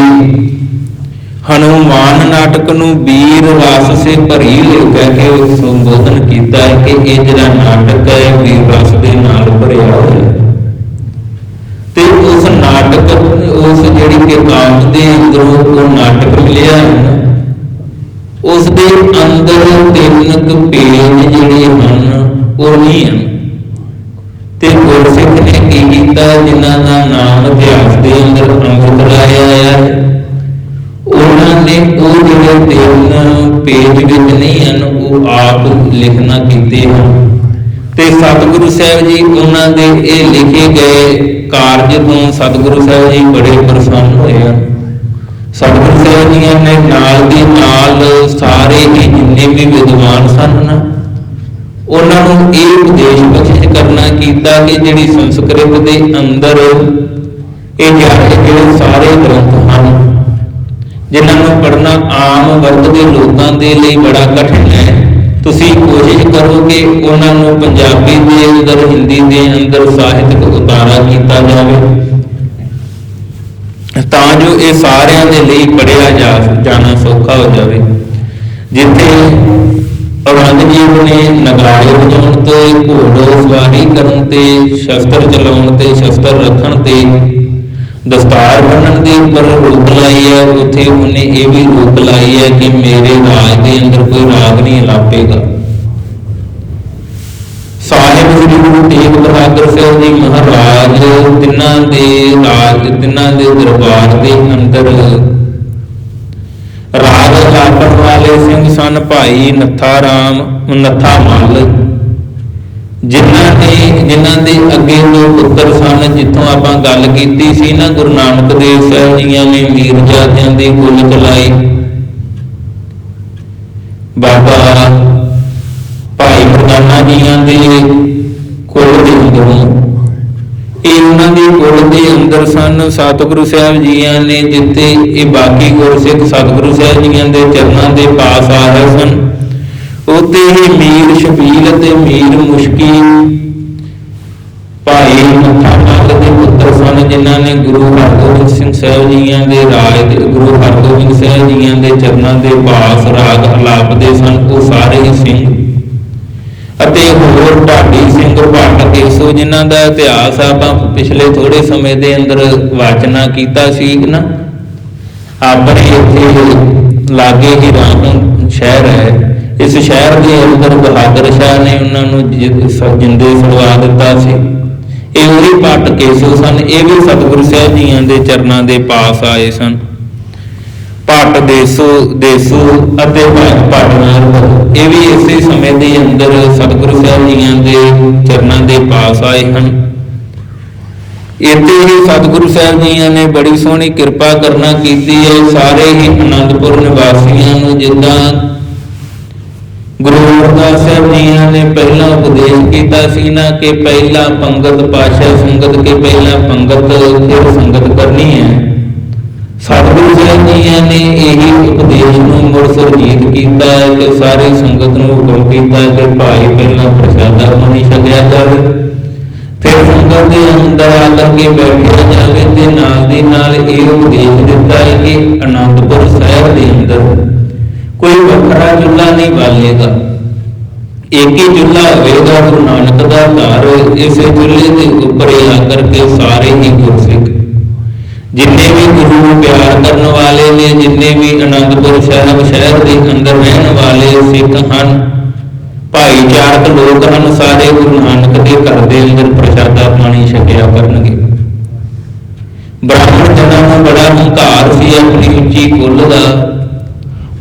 A: ਹਨੂਮਾਨ ਨਾਟਕ ਨੂੰ ਵੀਰ ਰਸ ਸੇ ਭਰੀ ਲਿਖ ਕੇ ਸੰਬੋਧਨ ਕੀਤਾ ਹੈ ਕਿ ਇਹ ਜਿਹੜਾ ਨਾਟਕ ਹੈ ਵੀਰ ਰਸ ਦੇ ਨਾਲ ਭਰਿਆ ਹੋਇਆ ਤੇ ਉਸ ਨਾਟਕ ਉਸ ਜਿਹੜੀ ਕਿਤਾਬ ਦੇ ਅੰਦਰੋਂ ਉਹ ਨਾਟਕ ਮਿਲਿਆ ਹੈ ਨਾ, ਉਸ ਦੇ ਅੰਦਰ ਤਿੰਨ ਕੁ ਪੇਜ ਜਿਹੜੇ ਹਨ ਉਹ ਨਹੀਂ ਹਨ। ਤੇ ਗੁਰਸਿੱਖ ਨੇ ਕੀ ਕੀਤਾ ਜਿਨ੍ਹਾਂ ਦਾ ਨਾਮ ਇਤਿਹਾਸ ਦੇ ਅੰਦਰ ਅੰਮ੍ਰਿਤ ਲਾਇਆ ਹੈ ਉਹਨਾਂ ਨੇ ਉਹ ਜਿਹੜੇ ਤਿੰਨ ਪੇਜ ਵਿੱਚ ਨਹੀਂ ਹਨ, ਉਹ ਆਪ ਲਿਖਣਾ ਕੀਤੇ ਹਨ। ਤੇ ਸਤਿਗੁਰੂ ਸਾਹਿਬ ਜੀ, ਉਹਨਾਂ ਦੇ ਇਹ ਲਿਖੇ ਗਏ ਕਾਰਜ ਤੋਂ ਸਤਿਗੁਰੂ ਸਾਹਿਬ ਜੀ ਬੜੇ ਪ੍ਰਸੰਨ ਹੋਏ ਹਨ ਸਤਿਗੁਰੂ ਸਾਹਿਬ ਜੀ ਨੇ ਨਾਲ ਦੀ ਨਾਲ ਸਾਰੇ ਹੀ ਜਿੰਨੇ ਵੀ ਵਿਦਵਾਨ ਸਨ ਨਾ, ਉਹਨਾਂ ਨੂੰ ਇਹ ਉਪਦੇਸ਼ ਬਖਸ਼ਿਸ਼ ਕਰਨਾ ਕੀਤਾ ਕਿ ਜਿਹੜੀ ਸੰਸਕ੍ਰਿਤ ਦੇ ਅੰਦਰ ਇਹ ਜਿਹੜੇ ਸਾਰੇ ਗ੍ਰੰਥ ਹਨ, ਜਿਨ੍ਹਾਂ ਨੂੰ ਪੜ੍ਹਨਾ ਆਮ ਵਰਗ ਦੇ ਲੋਕਾਂ ਦੇ ਲਈ ਬੜਾ ਕਠਿਨ ਹੈ। ਤੁਸੀਂ ਕੋਸ਼ਿਸ਼ ਕਰੋ ਕਿ ਉਹਨਾਂ ਨੂੰ ਪੰਜਾਬੀ ਦੇ ਅੰਦਰ, ਹਿੰਦੀ ਦੇ ਅੰਦਰ ਸਾਹਿਤਕ ਉਤਾਰਾ ਕੀਤਾ ਜਾਵੇ। ਤਾਂ ਜੋ ਇਹ ਸਾਰਿਆਂ ਦੇ ਲਈ ਪੜਿਆ ਜਾ, ਜਾਣਾ ਸੌਖਾ ਹੋ ਜਾਵੇ। ਜਿੱਥੇ ਔਰੰਗਜ਼ੇਬ ਨੇ ਨਗਾੜੇ ਵਜਾਉਣ ਤੇ ਘੋੜੋ ਸਵਾਰੀ ਕਰਨ ਤੇ ਸ਼ਸਤਰ ਚਲਾਉਣ ਤੇ ਸ਼ਸਤਰ ਰੱਖਣ ਤੇ ਦਸਤਾਰ ਬੰਨਣ ਦੇ ਉੱਪਰ ਰੋਕ ਲਾਈ ਹੈ। ਉੱਥੇ ਉਹਨੇ ਇਹ ਵੀ ਰੋਕ ਲਾਈ ਹੈ ਕਿ ਮੇਰੇ ਰਾਜ ਦੇ ਅੰਦਰ ਕੋਈ ਰਾਗ ਨਹੀਂ ਲਾਪੇਗਾ। ਸਾਹਿਬ ਸ੍ਰੀ ਗੁਰੂ ਤੇਗ ਬਹਾਦਰ ਸਾਹਿਬ ਜੀ ਮਹਾਰਾਜ, ਤਿੰਨਾਂ ਦੇ ਰਾਜ, ਤਿੰਨਾਂ ਦੇ ਦਰਬਾਰ ਦੇ ਅੰਦਰ ਰਾਗ ਲਾਪਣ ਵਾਲੇ ਸਿੰਘ ਸਨ ਭਾਈ ਨੱਥਾ ਰਾਮ ਨੱਥਾ ਮੱਲ। ਜਿਨ੍ਹਾਂ ਨੇ, ਜਿਨ੍ਹਾਂ ਦੇ ਅੱਗੇ ਦੋ ਪੁੱਤਰ ਸਨ, ਜਿੱਥੋਂ ਆਪਾਂ ਗੱਲ ਕੀਤੀ ਸੀ ਨਾ, ਗੁਰੂ ਨਾਨਕ ਦੇਵ ਸਾਹਿਬ ਜੀਆਂ ਨੇ ਮੀਰਜ਼ਾਦਿਆਂ ਦੀ ਕੁੱਲ ਚਲਾਈ। ਬਾਬਾ ਭਾਈ ਮਰਦਾਨਾ ਜੀਆਂ ਦੇ ਕੁੱਲ ਦੇ ਅੰਦਰੋਂ ਉਹਨਾਂ ਦੀ ਕੁੱਲ ਦੇ ਅੰਦਰ ਸਨ, ਸਤਿਗੁਰੂ ਸਾਹਿਬ ਜੀਆਂ ਨੇ ਜਿੱਥੇ ਇਹ ਬਾਕੀ ਗੁਰਸਿੱਖ ਸਤਿਗੁਰੂ ਸਾਹਿਬ ਜੀਆਂ ਦੇ ਚਰਨਾਂ ਦੇ ਪਾਸ ਆ ਰਹੇ ਸਨ। ਉੱਤੇ ਹੀ ਮੀਰ ਸ਼ਬੀਲ ਅਤੇ ਮੀਰ ਮੁਸ਼ਕੀ ਭਾਈ ਮੱਥਾ ਮੱਲ ਦੇ ਪੁੱਤਰ ਸਨ, ਜਿਨ੍ਹਾਂ ਨੇ ਗੁਰੂ ਹਰਗੋਬਿੰਦ ਸਿੰਘ ਸਾਹਿਬ ਜੀਆਂ ਦੇ ਰਾਜ ਦੇ, ਗੁਰੂ ਹਰਗੋਬਿੰਦ ਸਾਹਿਬ ਜੀਆਂ ਦੇ ਚਰਨਾਂ ਦੇ ਪਾਸ ਰਾਗ ਹਲਾਪਦੇ ਸਨ। ਉਹ ਸਾਰੇ ਹੀ ਸਿੰਘ ਅਤੇ ਹੋਰ ਢਾਡੀ ਸਿੰਘ ਭੱਟ ਕੇਸੋ ਜਿਨ੍ਹਾਂ ਦਾ ਇਤਿਹਾਸ ਆਪਾਂ ਪਿਛਲੇ ਥੋੜੇ ਸਮੇਂ ਦੇ ਅੰਦਰ ਵਾਚਨਾ ਕੀਤਾ ਸੀ, ਨਾ? ਆਪਣੇ ਇੱਥੇ ਲਾਗੇ ਹੀ ਰਾਮ ਸ਼ਹਿਰ ਹੈ। ਇਸ ਸ਼ਹਿਰ ਦੇ ਅੰਦਰ ਬਹਾਦਰ ਸ਼ਾਹ ਨੇ ਉਹਨਾਂ ਨੂੰ ਜਿ- ਜਿੰਦੇ ਛੁਡਵਾ ਦਿੱਤਾ ਸੀ। ਇਹ ਉਹੀ ਭੱਟ ਕੇਸੋ ਸਨ। ਇਹ ਵੀ ਸਤਿਗੁਰੂ ਸਾਹਿਬ ਜੀਆਂ ਦੇ ਚਰਨਾਂ ਦੇ ਪਾਸ ਆਏ ਸਨ। ਭੱਟ ਦੇਸੋ ਦੇਸੋ ਅਤੇ ਭੱਟ ਭੱਟਨਾਰ ਇਹ ਵੀ ਇਸੇ ਸਮੇਂ ਦੇ ਅੰਦਰ ਸਤਿਗੁਰੂ ਸਾਹਿਬ ਜੀਆਂ ਦੇ ਚਰਨਾਂ ਦੇ ਪਾਸ ਆਏ ਹਨ। ਇੱਥੇ ਹੀ ਸਤਿਗੁਰੂ ਸਾਹਿਬ ਜੀਆਂ ਨੇ ਬੜੀ ਸੋਹਣੀ ਕਿਰਪਾ ਕਰਨਾ ਕੀਤੀ ਹੈ। ਸਾਰੇ ਹੀ ਅਨੰਦਪੁਰ ਨਿਵਾਸੀਆਂ ਨੂੰ ਜਿੱਦਾਂ ਗੁਰੂ ਅਮਰਦਾਸ ਸਾਹਿਬ ਜੀਆਂ ਨੇ ਪਹਿਲਾਂ ਉਪਦੇਸ਼ ਕੀਤਾ ਸੀ ਨਾ ਕਿ ਪਹਿਲਾਂ ਪੰਗਤ ਪਾਸ਼ਾ ਸੰਗਤ ਕੇ ਪਹਿਲਾਂ ਪੰਗਤ ਫਿਰ ਸੰਗਤ ਕਰਨੀ ਹੈ। ਸਤਿਗੁਰੂ ਸਾਹਿਬ ਨੇ ਇਹੀ ਉਪਦੇਸ਼ ਨੂੰ ਮੁੜ ਸੁਰਜੀਤ ਕੀਤਾ ਕਿ ਸਾਰੀ ਸੰਗਤ ਨੂੰ ਹੁਕਮ ਕੀਤਾ ਕਿ ਭਾਈ ਪਹਿਲਾਂ ਪ੍ਰਸ਼ਾਦਾ ਪਾਣੀ ਛਕਿਆ ਜਾਵੇ। ਫਿਰ ਸੰਗਤ ਦੇ ਅੰਦਰ ਆ ਕਰਕੇ ਬੈਠਿਆ ਜਾਵੇ ਤੇ ਨਾਲ ਦੀ ਨਾਲ ਇਹ ਉਪਦੇਸ਼ ਦਿੱਤਾ ਹੈ ਕਿ ਆਨੰਦਪੁਰ ਸਾਹਿਬ ਦੇ ਅੰਦਰ ਕੋਈ ਵੱਖਰਾ ਚੁੱਲ੍ਹਾ ਨਹੀਂ ਬਾਲੇਗਾ। ਇੱਕ ਹੀ ਚੁੱਲ੍ਹਾ ਹੋਵੇਗਾ, ਗੁਰੂ ਨਾਨਕ ਦਾ ਘਰ ਇਸੇ ਚੁੱਲ੍ਹੇ ਦੇ ਉੱਪਰ ਆ ਕਰਕੇ ਸਾਰੇ ਹੀ ਗੁਰਸਿੱਖ ਜਿੰਨੇ ਵੀ ਗੁਰੂ ਨੂੰ ਪਿਆਰ ਕਰਨ ਵਾਲੇ ਨੇ, ਜਿੰਨੇ ਵੀ ਅਨੰਦਪੁਰ ਸਾਹਿਬ ਸ਼ਹਿਰ ਦੇ ਅੰਦਰ ਰਹਿਣ ਵਾਲੇ ਸਿੱਖ ਹਨ, ਭਾਈਚਾਰਕ ਲੋਕ ਹਨ, ਸਾਰੇ ਗੁਰੂ ਨਾਨਕ ਦੇ ਘਰ ਦੇ ਅੰਦਰ ਪ੍ਰਸ਼ਾਦਾ ਪਾਣੀ ਛਕਿਆ ਕਰਨਗੇ। ਬ੍ਰਾਹਮਣ ਜਨਾਂ ਨੂੰ ਬੜਾ ਹੰਕਾਰ ਸੀ ਆਪਣੀ ਉੱਚੀ ਕੁੱਲ ਦਾ।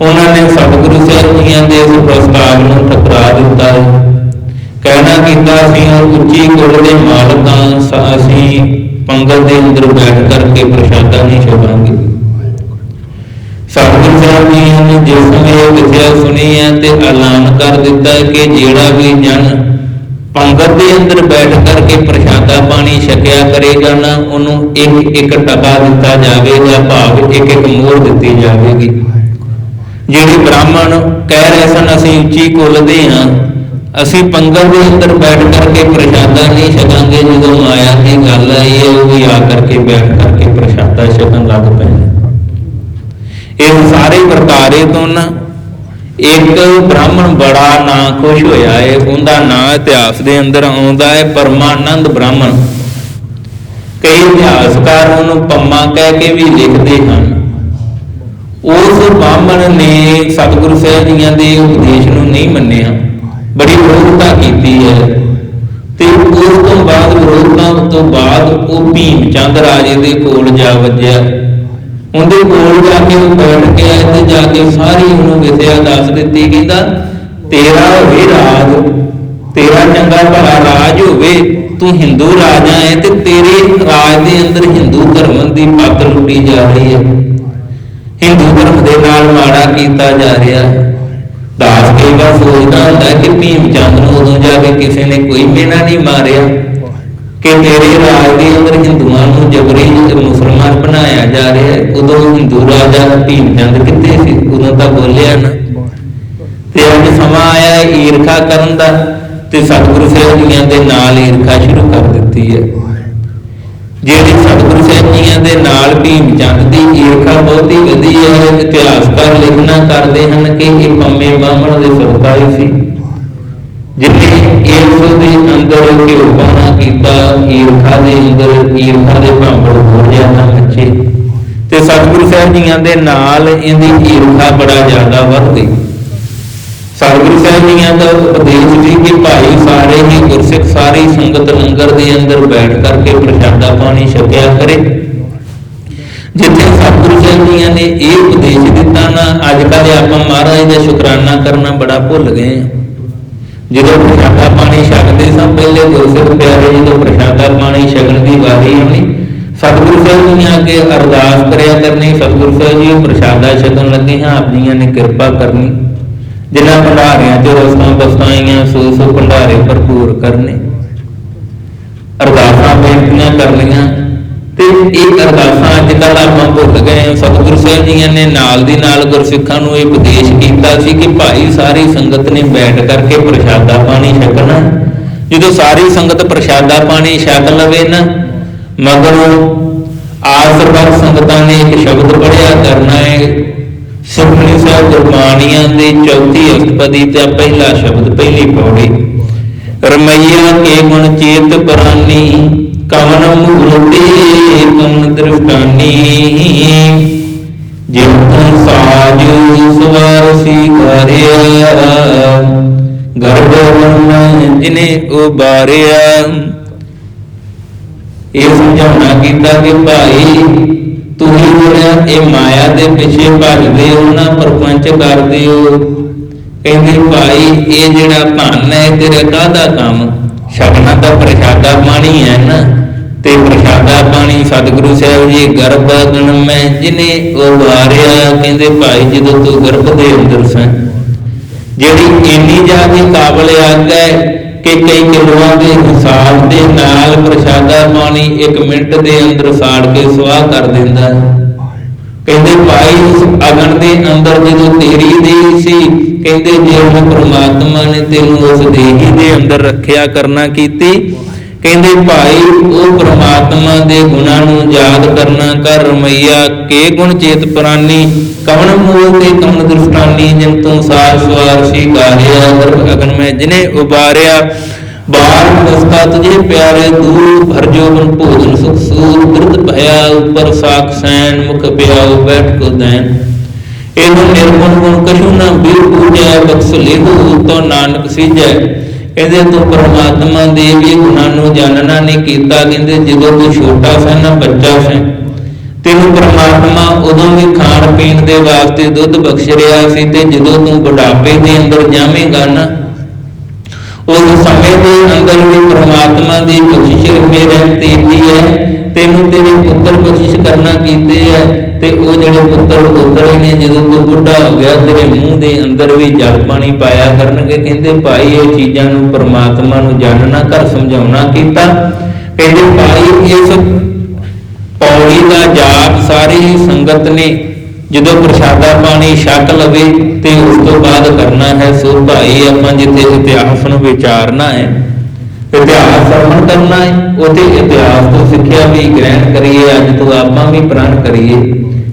A: ਉਹਨਾਂ ਨੇ ਸਤਿਗੁਰੂ ਸਾਹਿਬ ਜੀਆਂ ਦੇ ਇਸ ਪ੍ਰਸਤਾਵ ਨੂੰ ਟਕਰਾ ਦਿੱਤਾ। ਕਹਿਣਾ ਕੀਤਾ ਸੀ ਉੱਚੀ ਕੁੱਲ ਦੇ ਮਾਲਕਾਂ ਅਸੀਂ ਪੰਗਤ ਦੇ ਅੰਦਰ ਬੈਠ ਕਰਕੇ ਪ੍ਰਸ਼ਾਦਾ ਨਹੀਂ ਛਕਾਂਗੇ। ਸਤਿਗੁਰੂ ਸਾਹਿਬ ਜੀ ਨੇ ਜਿਸ ਸਮੇਂ ਇਹ ਸੁਣੀ ਹੈ ਤੇ ਐਲਾਨ ਕਰ ਦਿੱਤਾ ਕਿ ਜਿਹੜਾ ਵੀ ਜਨ ਪੰਗਤ ਦੇ ਅੰਦਰ ਬੈਠ ਕਰਕੇ ਪ੍ਰਸ਼ਾਦਾ ਪਾਣੀ ਛਕਿਆ ਕਰੇਗਾ ਨਾ, ਉਹਨੂੰ ਇੱਕ ਇੱਕ ਟਕਾ ਦਿੱਤਾ ਜਾਵੇਗਾ ਭਾਵ ਇੱਕ ਇੱਕ ਮੋਹਰ ਦਿੱਤੀ ਜਾਵੇਗੀ। ਜਿਹੜੇ ਬ੍ਰਾਹਮਣ ਕਹਿ ਰਹੇ ਸਨ, ਅਸੀਂ ਉੱਚੀ ਕੁੱਲ ਦੇ ਹਾਂ ਅਸੀਂ ਪੰਗਲ ਦੇ ਅੰਦਰ ਬੈਠ ਕਰਕੇ ਪ੍ਰਸ਼ਾਦਾ ਨਹੀਂ ਛਕਾਂਗੇ, ਜਦੋਂ ਮਾਇਆ ਦੀ ਗੱਲ ਆਈ ਹੈ, ਉਹ ਵੀ ਆ ਕਰਕੇ ਬੈਠ ਕਰਕੇ ਪ੍ਰਸ਼ਾਦਾ ਛਕਣ ਲੱਗ ਪਏ ਇਹ ਸਾਰੇ ਵਰਤਾਰੇ ਤੋਂ ਨਾ, ਇੱਕ ਬ੍ਰਾਹਮਣ ਬੜਾ ਨਾਂ ਖੁਸ਼ ਹੋਇਆ ਹੈ ਉਹਦਾ ਨਾਂ ਇਤਿਹਾਸ ਦੇ ਅੰਦਰ ਆਉਂਦਾ ਹੈ ਪਰਮਾਨੰਦ ਬ੍ਰਾਹਮਣ। ਕਈ ਇਤਿਹਾਸਕਾਰ ਉਹਨੂੰ ਪੰਮਾ ਕਹਿ ਕੇ ਵੀ ਲਿਖਦੇ ਹਨ। ਉਸ ਬ੍ਰਾਹਮਣ ਨੇ ਸਤਿਗੁਰੂ ਸਾਹਿਬ ਜੀਆਂ ਦੇ ਉਪਦੇਸ਼ ਨੂੰ ਨਹੀਂ ਮੰਨਿਆ। ਬੜੀ ਵਿਰੋਧਤਾ ਕੀਤੀ ਹੈ। ਤੇ ਉਸ ਤੋਂ ਬਾਅਦ ਵਿਰੋਧਤਾ ਤੋਂ ਬਾਅਦ ਉਹ ਭੀਮ ਚੰਦ ਰਾਜੇ ਦੇ ਕੋਲ ਜਾ ਵੱਜਿਆ। ਉਹਦੇ ਕੋਲ ਜਾ ਕੇ ਉਹ ਬੈਠ ਕੇ ਤੇ ਜਾ ਕੇ ਸਾਰੀ ਉਹਨੂੰ ਵਿਦਿਆ ਦੱਸ ਦਿੱਤੀ ਕਹਿੰਦਾ ਤੇਰਾ ਹੋਵੇ ਰਾਜ, ਤੇਰਾ ਚੰਗਾ ਭਲਾ ਰਾਜ ਹੋਵੇ, ਤੂੰ ਹਿੰਦੂ ਰਾਜਾ ਹੈ ਤੇ ਤੇਰੇ ਰਾਜ ਦੇ ਅੰਦਰ ਹਿੰਦੂ ਧਰਮ ਦੀ ਪੱਗ ਲੁੱਟੀ ਜਾ ਰਹੀ ਹੈ। ਹਿੰਦੂ ਧਰਮ ਦੇ ਨਾਲ ਮਾੜਾ ਕੀਤਾ ਜਾ ਰਿਹਾ। ਹੈ ਦਾਸ ਕਈ ਸੋਚਦਾ ਹੁੰਦਾ ਕਿ ਭੀਮ ਚੰਦ ਨੂੰ ਉਦੋਂ ਜਾ ਕੇ ਕਿਸੇ ਨੇ ਕੋਈ ਮੇਨਾ ਨਹੀਂ ਮਾਰਿਆ ਕਿ ਤੇਰੇ ਰਾਜ ਦੇ ਅੰਦਰ ਹਿੰਦੂਆਂ ਨੂੰ ਜਬਰੀ ਮੁਸਲਮਾਨ ਬਣਾਇਆ ਜਾ ਰਿਹਾ ਹੈ। ਉਦੋਂ ਹਿੰਦੂ ਰਾਜਾ ਭੀਮ ਚੰਦ ਕਿੱਥੇ ਸੀ? ਉਦੋਂ ਤਾਂ ਬੋਲਿਆ ਨਾ। ਤੇ ਅੱਜ ਸਮਾਂ ਆਇਆ ਈਰਖਾ ਕਰਨ ਦਾ ਤੇ ਸਤਿਗੁਰੂ ਸਾਹਿਬ ਜੀਆਂ ਦੇ ਨਾਲ ਈਰਖਾ ਸ਼ੁਰੂ ਕਰ ਦਿੱਤੀ ਹੈ। ਜਿਹੜੀ ਸਤਿਗੁਰੂ ਸਾਹਿਬ ਜੀਆਂ ਦੇ ਨਾਲ ਭੀਮ ਚੰਦ ਦੀ ਈਰਖਾ ਬਹੁਤੀ ਵਧੀ ਹੈ ਇਤਿਹਾਸਕਾਰ ਲਿਖਣਾ ਕਰਦੇ ਹਨ ਕਿ ਇਹ ਪੰਮੇ ਬਾਹਮਣ ਦੇ ਸਰਤਾਈ ਸੀ। ਜਿੱਥੇ ਇਸ ਦੇ ਅੰਦਰ ਘਿਓ ਕੀਤਾ, ਈਰਖਾ ਦੇ ਅੰਦਰ ਈਰਖਾ ਦੇ ਭਾਂਬੜ ਹੋ ਜਾਂਦਾ ਮੱਛੇ। ਤੇ ਸਤਿਗੁਰੂ ਸਾਹਿਬ ਜੀਆਂ ਦੇ ਨਾਲ ਇਹਦੀ ਈਰਖਾ ਬੜਾ ਜ਼ਿਆਦਾ ਵੱਧ ਗਈ। ਸਤਿਗੁਰੂ ਸਾਹਿਬ ਜੀਆਂ ਦਾ ਉਪਦੇਸ਼ ਸੀ ਕਿ ਭਾਈ ਸਾਰੇ ਹੀ ਗੁਰਸਿੱਖ, ਸਾਰੀ ਸੰਗਤ ਲੰਗਰ ਦੇ ਅੰਦਰ ਬੈਠ ਕਰਕੇ ਪ੍ਰਸ਼ਾਦਾ ਪਾਣੀ ਛਕਿਆ ਕਰੇ। ਜਿੱਥੇ ਸਤਿਗੁਰੂ ਸਾਹਿਬ ਜੀਆਂ ਨੇ ਇਹ ਉਪਦੇਸ਼ ਦਿੱਤਾ ਨਾ, ਅੱਜ ਕੱਲ੍ਹ ਆਪਾਂ ਮਹਾਰਾਜ ਦਾ ਸ਼ੁਕਰਾਨਾ ਕਰਨਾ ਬੜਾ ਭੁੱਲ ਗਏ ਜਦੋਂ ਪ੍ਰਸ਼ਾਦਾ ਪਾਣੀ ਛਕਦੇ ਸਾਂ, ਪਹਿਲੇ ਗੁਰਸਿੱਖ ਪਿਆਰੇ ਜਦੋਂ ਪ੍ਰਸ਼ਾਦਾ ਪਾਣੀ ਛਕਣ ਦੀ ਵਾਰੀ ਆਉਣੀ। ਸਤਿਗੁਰੂ ਸਾਹਿਬ ਜੀ ਅੱਗੇ ਅਰਦਾਸ ਕਰਿਆ ਕਰਨੀ ਸਤਿਗੁਰੂ ਸਾਹਿਬ ਜੀ ਪ੍ਰਸ਼ਾਦਾ ਛਕਣ ਲੱਗੇ ਹਾਂ, ਆਪ ਜੀਆਂ ਨੇ ਕਿਰਪਾ ਕਰਨੀ। ਜਿਨ੍ਹਾਂ ਭੰਡਾਰਿਆਂ ਚ ਰਸਤਾਂ ਬਸਤਾਈਆਂ ਸੋ ਸੋ ਭੰਡਾਰੇ ਭਰਪੂਰ ਕਰਨੇ। ਅਰਦਾਸਾਂ ਬੇਨਤੀਆਂ ਕਰਨੀਆਂ ਤੇ ਇਹ ਅਰਦਾਸਾਂ ਅੱਜ ਕੱਲ੍ਹ ਆਪਾਂ ਭੁੱਲ ਗਏ ਸਤਿਗੁਰੂ ਸਾਹਿਬ ਜੀ ਨੇ ਨਾਲ ਦੀ ਨਾਲ ਗੁਰਸਿੱਖਾਂ ਨੂੰ ਇਹ ਉਪਦੇਸ਼ ਕੀਤਾ ਸੀ ਕਿ ਭਾਈ ਸਾਰੀ ਸੰਗਤ ਨੇ ਬੈਠ ਕਰਕੇ ਪ੍ਰਸ਼ਾਦਾ ਪਾਣੀ ਛਕਣਾ। ਜਦੋਂ ਸਾਰੀ ਸੰਗਤ ਪ੍ਰਸ਼ਾਦਾ ਪਾਣੀ ਛਕ ਲਵੇ ਨਾ, ਮਗਰੋਂ ਆਸਰਬਰ ਸੰਗਤਾਂ ਨੇ ਇੱਕ ਸ਼ਬਦ ਪੜਿਆ ਕਰਨਾ ਹੈ ਸੁਖਮਨੀ ਸਾਹਿਬ ਗੁਰਬਾਣੀਆਂ ਦੇ ਚੌਥੀ ਅਸ਼ਟਪਦੀ ਤੇ ਪਹਿਲਾ ਸ਼ਬਦ, ਪਹਿਲੀ ਪੌੜੀ। ਰਮਈਆ ਕੇ ਗੁਣ ਚੇਤ ਪ੍ਰਾਨੀ, ਕਵਨ ਮੂਰਤੀ ਕਵਨ ਦ੍ਰਿਸ਼ਟਾਨੀ। ਜਿਨ ਸਾਜ ਸਵਾਰ ਸੀ ਕਰਿਆ, ਗਰਭ ਜਿਨੇ ਉਬਾਰਿਆ। ਇਹ ਸਮਝਾਉਣਾ ਕੀਤਾ ਕਿ ਭਾਈ ਤੁਸੀਂ ਜਿਹੜਾ ਇਹ ਮਾਇਆ ਦੇ ਪਿੱਛੇ ਭੱਜਦੇ ਹੋ ਨਾ ਪਰਪੰਚ ਕਰਦੇ ਹੋ, ਕਹਿੰਦੇ ਭਾਈ ਇਹ ਜਿਹੜਾ ਧਨ ਹੈ, ਇਹ ਤੇਰਾ ਕਾਹਦਾ ਕੰਮ? ਛਕਣਾ ਤਾਂ ਪ੍ਰਸ਼ਾਦਾ ਪਾਣੀ ਹੈ ਨਾ। ਤੇ ਪ੍ਰਸ਼ਾਦਾ ਪਾਣੀ ਸਤਿਗੁਰੂ ਸਾਹਿਬ ਜੀ ਗਰਭ ਗਣ ਮੈਂ ਜਿਨੇ ਉਵਾਰਿਆ ਕਹਿੰਦੇ ਭਾਈ ਜਦੋਂ ਤੂੰ ਗਰਭ ਦੇ ਅੰਦਰ ਸੈਂ ਜਿਹੜੀ ਇੰਨੀ ਜ਼ਿਆਦਾ ਕਾਬਲ ਆਗ ਹੈ ਕਿ ਕਈ ਕਿਲੋਆਂ ਦੇ ਹਿਸਾਬ ਦੇ ਨਾਲ ਪ੍ਰਸ਼ਾਦਾ ਪਾਣੀ 1 ਮਿੰਟ ਦੇ ਅੰਦਰ ਸਾੜ ਕੇ ਸੁਆਹ ਕਰ ਦਿੰਦਾ ਕਹਿੰਦੇ ਭਾਈ ਉਸ ਅਗਨ ਦੇ ਅੰਦਰ ਜਦੋਂ ਤੇਰੀ ਦੇਹ ਸੀ, ਕਹਿੰਦੇ ਜੇ ਉਹ ਪ੍ਰਮਾਤਮਾ ਨੇ ਤੈਨੂੰ ਉਸ ਦੇਹੀ ਦੇ ਅੰਦਰ ਰੱਖਿਆ ਕਰਨਾ ਕੀਤੀ ਕਹਿੰਦੇ, ਭਾਈ, ਉਹ ਪ੍ਰਮਾਤਮਾ ਦੇ ਗੁਣਾਂ ਨੂੰ ਯਾਦ ਕਰਨਾ ਕਰ ਰਮਈਆ, ਕੇ ਗੁਣ ਚੇਤ ਪ੍ਰਾਨੀ, ਕਵਣ ਮੂਲ ਤੇ ਕਵਣ ਦ੍ਰਿਸ਼ਟਾਨੀ, ਜਿਨ ਤੂੰ ਸਾਰ ਸਵਾਰ ਸੀ ਗਾਹਿਆ ਗਰਭ ਅਗਨ ਮੈਂ ਜਿਨੇ ਉਬਾਰਿਆ। ਬਾਰ ਮਸਕਾ ਤੁਝੇ ਪਿਆਰੇ, ਦੂਰ ਭਰ ਜੋਬਨ ਭੋਜਨ ਸੁਖ ਸੂਰ, ਬਿਰਧ ਭਇਆ ਉਪਰ ਸਾਖ ਸੈਨ ਮੁਖ ਪਿਆਉ ਬੈਠ ਕੋ ਦੈਨ ਇਹਨੂੰ ਨਿਰਮਲ ਗੁਣ ਕਛੂ ਨਾ ਬੀਰ ਪੂਜੈ, ਬਖਸ਼ ਲੇਹੂ ਤੋ ਨਾਨਕ ਸੀਜੈ। ਕਹਿੰਦੇ ਤੂੰ ਪਰਮਾਤਮਾ ਦੇ ਵੀ ਗੁਣਾਂ ਨੂੰ ਜਾਣਨਾ ਨਹੀਂ ਕੀਤਾ। ਕਹਿੰਦੇ ਜਦੋਂ ਤੂੰ ਛੋਟਾ ਸੀ ਨਾ ਬੱਚਾ ਸੀ, ਤੈਨੂੰ ਪਰਮਾਤਮਾ ਉਦੋਂ ਵੀ ਖਾਣ ਪੀਣ ਦੇ ਵਾਸਤੇ ਦੁੱਧ ਬਖਸ਼ ਰਿਹਾ ਸੀ ਤੇ ਜਦੋਂ ਤੂੰ ਬੁਢਾਪੇ ਦੇ ਅੰਦਰ ਜਾਵੇਂਗਾ ਨਾ, ਉਸ ਸਮੇਂ ਦੇ ਅੰਦਰ ਵੀ ਪ੍ਰਮਾਤਮਾ ਦੀ ਬਖਸ਼ਿਸ਼ ਮੇਰੇ ਤੇਰੀ ਹੈ। ਤੈਨੂੰ ਤੇਰੇ ਪੁੱਤਰ ਬਖਸ਼ਿਸ਼ ਕਰਨਾ ਕੀਤੇ ਹੈ ਤੇ ਉਹ ਜਿਹੜੇ ਪੁੱਤਰ ਪੁੱਤਰੇ ਨੇ, ਜਦੋਂ ਤੂੰ ਬੁੱਢਾ ਹੋ ਗਿਆ, ਤੇਰੇ ਮੂੰਹ ਦੇ ਅੰਦਰ ਵੀ ਜਲ ਪਾਣੀ ਪਾਇਆ ਕਰਨਗੇ, ਕਹਿੰਦੇ ਭਾਈ ਇਹ ਚੀਜ਼ਾਂ ਨੂੰ ਪ੍ਰਮਾਤਮਾ ਨੂੰ ਜਾਣਨਾ ਕਰ ਸਮਝਾਉਣਾ ਕੀਤਾ। ਕਹਿੰਦੇ ਭਾਈ ਇਸ ਪੌੜੀ ਦਾ ਜਾਪ ਸਾਰੀ ਸੰਗਤ ਨੇ, ਜਦੋਂ ਪ੍ਰਸ਼ਾਦਾ ਪਾਣੀ ਛਕ ਲਵੇ ਤੇ ਉਸ ਤੋਂ ਬਾਅਦ ਕਰਨਾ ਹੈ, ਸੋ ਭਾਈ ਆਪਾਂ ਜਿੱਥੇ ਇਤਿਹਾਸ ਨੂੰ ਵਿਚਾਰਨਾ ਹੈ ਇਤਿਹਾਸ ਸਰਵਣ ਕਰਨਾ ਹੈ। ਉਥੇ ਇਤਿਹਾਸ ਤੋਂ ਸਿੱਖਿਆ ਵੀ ਗ੍ਰਹਿਣ ਕਰੀਏ, ਅੱਜ ਤੋਂ ਆਪਾਂ ਵੀ ਪ੍ਰਣ ਕਰੀਏ।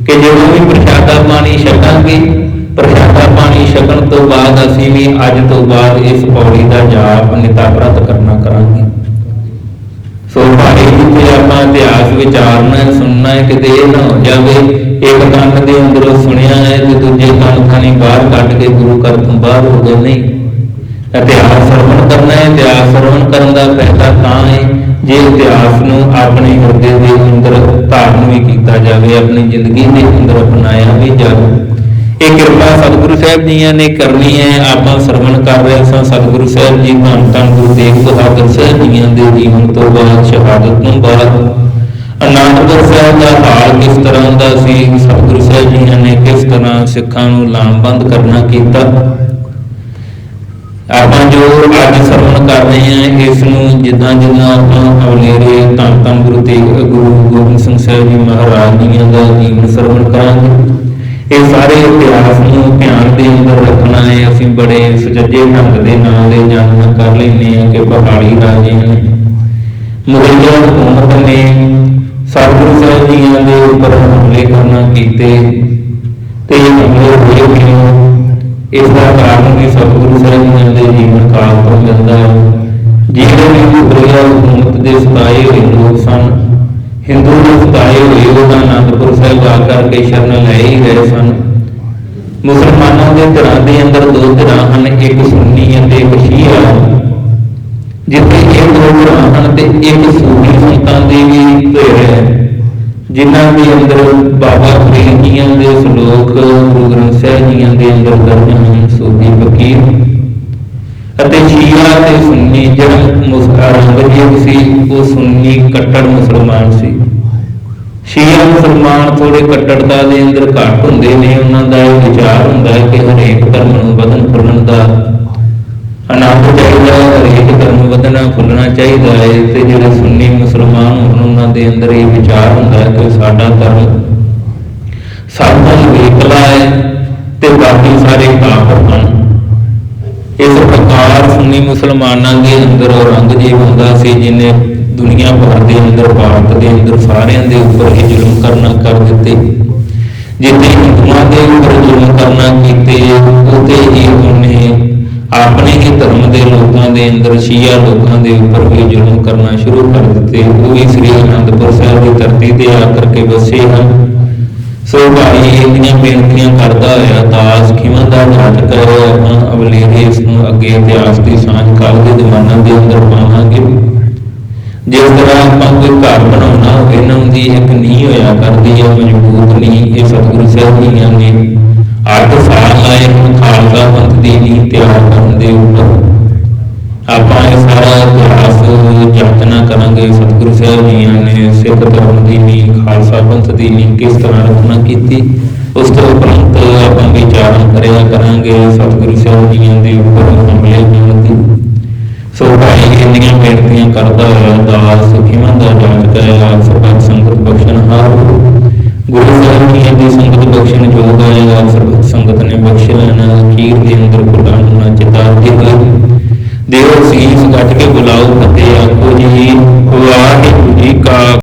A: ਕਿ ਜਦੋਂ ਵੀ ਪ੍ਰਸ਼ਾਦਾ ਪਾਣੀ ਛਕਾਂਗੇ, ਪ੍ਰਸ਼ਾਦਾ ਪਾਣੀ ਛਕਣ ਤੋਂ ਬਾਅਦ ਅਸੀਂ ਵੀ ਅੱਜ ਤੋਂ ਬਾਅਦ ਇਸ ਪੌੜੀ ਦਾ ਜਾਪ ਨਿਤਾਪਰਤ ਕਰਨਾ ਕਰਾਂਗੇ। ਸੋ ਭਾਈ ਜਿੱਥੇ ਆਪਾਂ ਇਤਿਹਾਸ ਵਿਚਾਰਨਾ ਸੁਣਨਾ ਹੈ, ਕਿਤੇ ਇਹ ਨਾ ਹੋ ਜਾਵੇ, ਇੱਕ ਕੰਨ ਦੇ ਅੰਦਰੋਂ ਸੁਣਿਆ ਹੈ ਤੇ ਦੂਜੇ ਕੰਨ ਖਾਨੀ ਬਾਹਰ ਕੱਢ ਕੇ ਗੁਰੂ ਘਰ ਤੋਂ ਬਾਹਰ ਹੋ ਗਏ, ਨਹੀਂ। ਇਤਿਹਾਸ ਸਰਵਣ ਕਰਨਾ ਹੈ ਇਤਿਹਾਸ ਸਰਵਣ ਕਰਨ ਦਾ ਫਾਇਦਾ ਤਾਂ ਹੈ ਜੇ ਇਤਿਹਾਸ ਨੂੰ ਆਪਣੇ ਹਿਰਦੇ ਦੇ ਅੰਦਰ ਧਾਰਨ ਵੀ ਕੀਤਾ ਜਾਵੇ, ਆਪਣੀ ਜ਼ਿੰਦਗੀ ਦੇ ਅੰਦਰ ਅਪਣਾਇਆ ਵੀ ਜਾਵੇ। ਇਹ ਕਿਰਪਾ ਸਤਿਗੁਰੂ ਸਾਹਿਬ ਜੀਆਂ ਨੇ ਕਰਨੀ ਹੈ, ਆਪਾਂ ਸਰਵਣ ਕਰ ਰਹੇ ਸਾਂ। ਸਤਿਗੁਰੂ ਸਾਹਿਬ ਜੀ ਧੰਨ ਧੰਨ ਗੁਰੂ ਤੇਗ ਬਹਾਦਰ ਸਾਹਿਬ ਜੀਆਂ ਦੇ ਜੀਵਨ ਤੋਂ ਬਾਅਦ, ਸ਼ਹਾਦਤ ਤੋਂ ਬਾਅਦ। ਅਨੰਦਪੁਰ ਸਾਹਿਬ ਦਾ ਹਾਲ ਕਿਸ ਤਰ੍ਹਾਂ ਦਾ ਸੀ? ਸਤਿਗੁਰੂ ਸਾਹਿਬ ਜੀਆਂ ਨੇ ਕਿਸ ਤਰ੍ਹਾਂ ਸਿੱਖਾਂ ਨੂੰ ਲਾਮਬੰਦ ਕਰਨਾ ਕੀਤਾ? ਆਪਾਂ ਜੋ ਅੱਜ ਸਰਵਣ ਕਰ ਰਹੇ ਹਾਂ, ਇਸ ਨੂੰ ਜਿੱਦਾਂ ਜਿੱਦਾਂ ਆਪਾਂ ਅਵਲੇਰੇ ਧੰਨ ਧੰਨ ਗੁਰੂ ਤੇਗ, ਗੁਰੂ ਗੋਬਿੰਦ ਸਿੰਘ ਸਾਹਿਬ ਜੀ ਮਹਾਰਾਜ ਜੀਆਂ ਦਾ ਜੀਵਨ ਸਰਵਣ ਕਰਾਂਗੇ। ਇਹ ਸਾਰੇ ਇਤਿਹਾਸ ਨੂੰ ਧਿਆਨ ਦੇ ਅੰਦਰ ਰੱਖਣਾ ਹੈ। ਅਸੀਂ ਬੜੇ ਸੁਚੱਜੇ ਢੰਗ ਦੇ ਨਾਲ ਦੇ ਜਾਣਨਾ ਕਰ ਲੈਂਦੇ ਹਾਂ ਕਿ ਪਹਾੜੀ ਰਾਜੇ ਨੇ ਮੁਗਲਾਂ ਹਕੂਮਤ ਨੇ ਸਤਿਗੁਰੂ ਸਾਹਿਬ ਜੀਆਂ ਦੇ ਉੱਪਰ ਹਮਲੇ ਕਰਨਾ ਕੀਤੇ ਤੇ ਹਮਲੇ ਹੋਏ ਕਿਉਂ? ਇਸ ਦਾ ਕਾਰਨ ਵੀ ਸਤਿਗੁਰੂ ਸਾਹਿਬ ਜੀਆਂ ਦੇ ਜੀਵਨ ਕਾਲ ਤੋਂ ਮਿਲਦਾ ਹੈ। ਜਿਹੜੇ ਵੀ ਮੁਗਲਾਂ ਹਕੂਮਤ ਦੇ ਸਤਾਏ ਹੋਏ ਲੋਕ ਸਨ, ਹਿੰਦੂ ਦੇ ਸਤਾਏ ਹੋਏ ਉਹ ਤਾਂ ਸਾਹਿਬ ਜਾ ਕਰਕੇ ਸ਼ਰਨ ਲੈ ਹੀ ਗਏ ਸਨ। ਮੁਸਲਮਾਨਾਂ ਦੇ ਧਿਰਾਂ ਦੇ ਅੰਦਰ ਦੋ ਧਿਰਾਂ ਹਨ, ਇੱਕ ਸੁੰਨੀ ਅਤੇ ਇੱਕ ਸ਼ੀਆ। ਜਿੱਥੇ ਇਹ ਦੋ ਧਿਰਾਂ ਹਨ ਤੇ ਇੱਕ ਸੂਫੀ ਸੰਤਾਂ ਦੀ ਵੀ ਧਿਰ ਹੈ। ਜਿਨ੍ਹਾਂ ਦੇ ਅੰਦਰ ਬਾਬਾ ਫਰੀਦ ਜੀਆਂ ਦੇ ਸ਼ਲੋਕ, ਗੁਰੂ ਗ੍ਰੰਥ ਸਾਹਿਬ ਜੀਆਂ ਦੇ ਅੰਦਰ ਦਰਜ ਹਨ ਸੂਫੀ ਫਕੀਰ ਅਤੇ ਸ਼ੀਆ ਤੇ ਸੁੰਨੀ ਜਿਹੜਾ ਮੁਸਲਮਾਨ ਸੀ, ਉਹ ਸੁੰਨੀ ਕੱਟੜ ਮੁਸਲਮਾਨ ਸੀ। ਸ਼ੀਆ ਮੁਸਲਮਾਨ ਥੋੜੇ ਕੱਟੜਤਾ ਦੇ ਅੰਦਰ ਘੱਟ ਹੁੰਦੇ ਨੇ, ਉਹਨਾਂ ਦਾ ਇਹ ਵਿਚਾਰ ਹੁੰਦਾ ਹੈ ਕਿ ਹਰੇਕ ਧਰਮ ਨੂੰ ਵਧਣ ਫੁੱਲਣ ਦਾ ਆਨੰਦ ਚਾਹੀਦਾ, ਹਰੇਕ ਧਰਮ ਵਧਣਾ ਫੁੱਲਣਾ ਚਾਹੀਦਾ ਹੈ। ਤੇ ਜਿਹੜੇ ਸੁੰਨੀ ਮੁਸਲਮਾਨ ਹੋਣ ਉਹਨਾਂ ਦੇ ਅੰਦਰ ਇਹ ਵਿਚਾਰ ਹੁੰਦਾ ਹੈ ਕਿ ਸਾਡਾ ਧਰਮ ਸਾਡਾ ਵੇਖਲਾ ਹੈ ਤੇ ਬਾਕੀ ਸਾਰੇ ਕਾਫਰ ਹਨ। ਇਸ ਪ੍ਰਕਾਰ ਸੁੰਨੀ ਮੁਸਲਮਾਨਾਂ ਦੇ ਅੰਦਰ ਔਰੰਗਜ਼ੇਬ ਹੁੰਦਾ ਸੀ, ਜਿਹਨੇ ਦੁਨੀਆ ਭਰ ਦੇ ਅੰਦਰ, ਭਾਰਤ ਦੇ ਅੰਦਰ ਸਾਰਿਆਂ ਦੇ ਉੱਪਰ ਹੀ ਜ਼ੁਲਮ ਕਰਨਾ ਕਰ ਦਿੱਤੇ। ਜਿੱਥੇ ਹਿੰਦੂਆਂ ਦੇ ਉੱਪਰ ਜ਼ੁਲਮ ਕਰਨਾ ਕੀਤੇ ਉਤੇ ਹੀ ਉਹਨੇ ਆਪਣੇ ਹੀ ਧਰਮ ਦੇ ਲੋਕਾਂ ਦੇ ਅੰਦਰ, ਸ਼ੀਆ ਲੋਕਾਂ ਦੇ ਉੱਪਰ ਵੀ ਜ਼ੁਲਮ ਕਰਨਾ ਸ਼ੁਰੂ ਕਰ ਦਿੱਤੇ। ਉਹ ਵੀ ਸ੍ਰੀ ਅਨੰਦਪੁਰ ਸਾਹਿਬ ਦੀ ਧਰਤੀ ਤੇ ਆ ਕਰਕੇ ਵਸੇ ਹਨ। ਸੋ ਭਾਈ ਇੰਨੀਆਂ ਬੇਨਤੀਆਂ ਕਰਦਾ ਹੋਇਆ, ਦਾਸ ਖਿਮਾ ਦਾ ਨਾਟਕ ਆਪਾਂ ਅਵਲੇਰੇ ਇਸ ਨੂੰ ਅੱਗੇ ਇਤਿਹਾਸ ਦੀ ਸਾਂਝ ਕਾਲ ਦੇ ਜ਼ਮਾਨਾ ਦੇ ਅੰਦਰ ਪਾਵਾਂਗੇ। ਜਿਸ ਤਰ੍ਹਾਂ ਆਪਾਂ ਕੋਈ ਘਰ ਬਣਾਉਣਾ ਇਹਨਾਂ ਦੀ ਇੱਕ ਨੀਂਹ ਹੋਇਆ ਕਰਦੀ ਹੈ ਮਜ਼ਬੂਤ ਨੀਂਹ, ਇਹ ਸਤਿਗੁਰੂ ਸਾਹਿਬ ਜੀ ਨੇ ਅੱਠ ਸਾਲ ਲਾਏ ਹਨ ਖਾਲਸਾ ਪੰਥ ਦੀ ਨੀਂਹ, ਤਿਆਰ ਕਰਨ ਦੇ ਉੱਪਰ। ਆਪਾਂ ਇਹ ਸਾਰਾ ਇਤਿਹਾਸ ਜਾਣਨਾ ਕਰਾਂਗੇ, ਸਤਿਗੁਰੂ ਸਾਹਿਬ ਜੀਆਂ ਨੇ ਸਿੱਖ ਧਰਮ ਦੀ ਨੀਂਹ, ਖਾਲਸਾ ਪੰਥ ਦੀ ਨੀਂਹ ਕਿਸ ਤਰ੍ਹਾਂ ਰਚਨਾ ਕੀਤੀ, ਉਸ ਤੋਂ ਉਪਰੰਤ ਆਪਾਂ ਵਿਚਾਰਨ ਕਰਿਆ ਕਰਾਂਗੇ, ਸਤਿਗੁਰੂ ਸਾਹਿਬ ਜੀਆਂ ਦੇ ਉੱਪਰ ਹਮਲੇ ਹੋਣ ਦੀ। ਸੋ ਭਾਈ, ਇੰਨੀਆਂ ਬੇਨਤੀਆਂ ਕਰਦਾ ਹੋਇਆ ਦਾਸ ਖਿਮਾ ਦਾ ਜਾਂਚ ਕਰਿਆ ਸਰਬੱਤ ਸੰਗਤ ਬਖਸ਼ਣ ਹਾਰ। ਗੁਰੂ ਸਾਹਿਬ ਜੀ ਦੀ ਸੰਗਤ ਬਖਸ਼ਣ ਜੋਗ ਆਏਗਾ ਸਰਬੱਤ ਸੰਗਤ ਨੇ ਬਖਸ਼ ਲੈਣਾ ਅਖੀਰ ਦੇ ਅੰਦਰ ਖੁਦਾ ਨੂੰ ਨਾ ਚਿਤਾ ਦੇਵ ਸੀਸ ਗੱਟ ਕੇ ਬੁਲਾਓ ਫਤਿਹ ਆਖੋ ਜੀ ਵਾਹਿਗੁਰੂ ਜੀ ਕਾ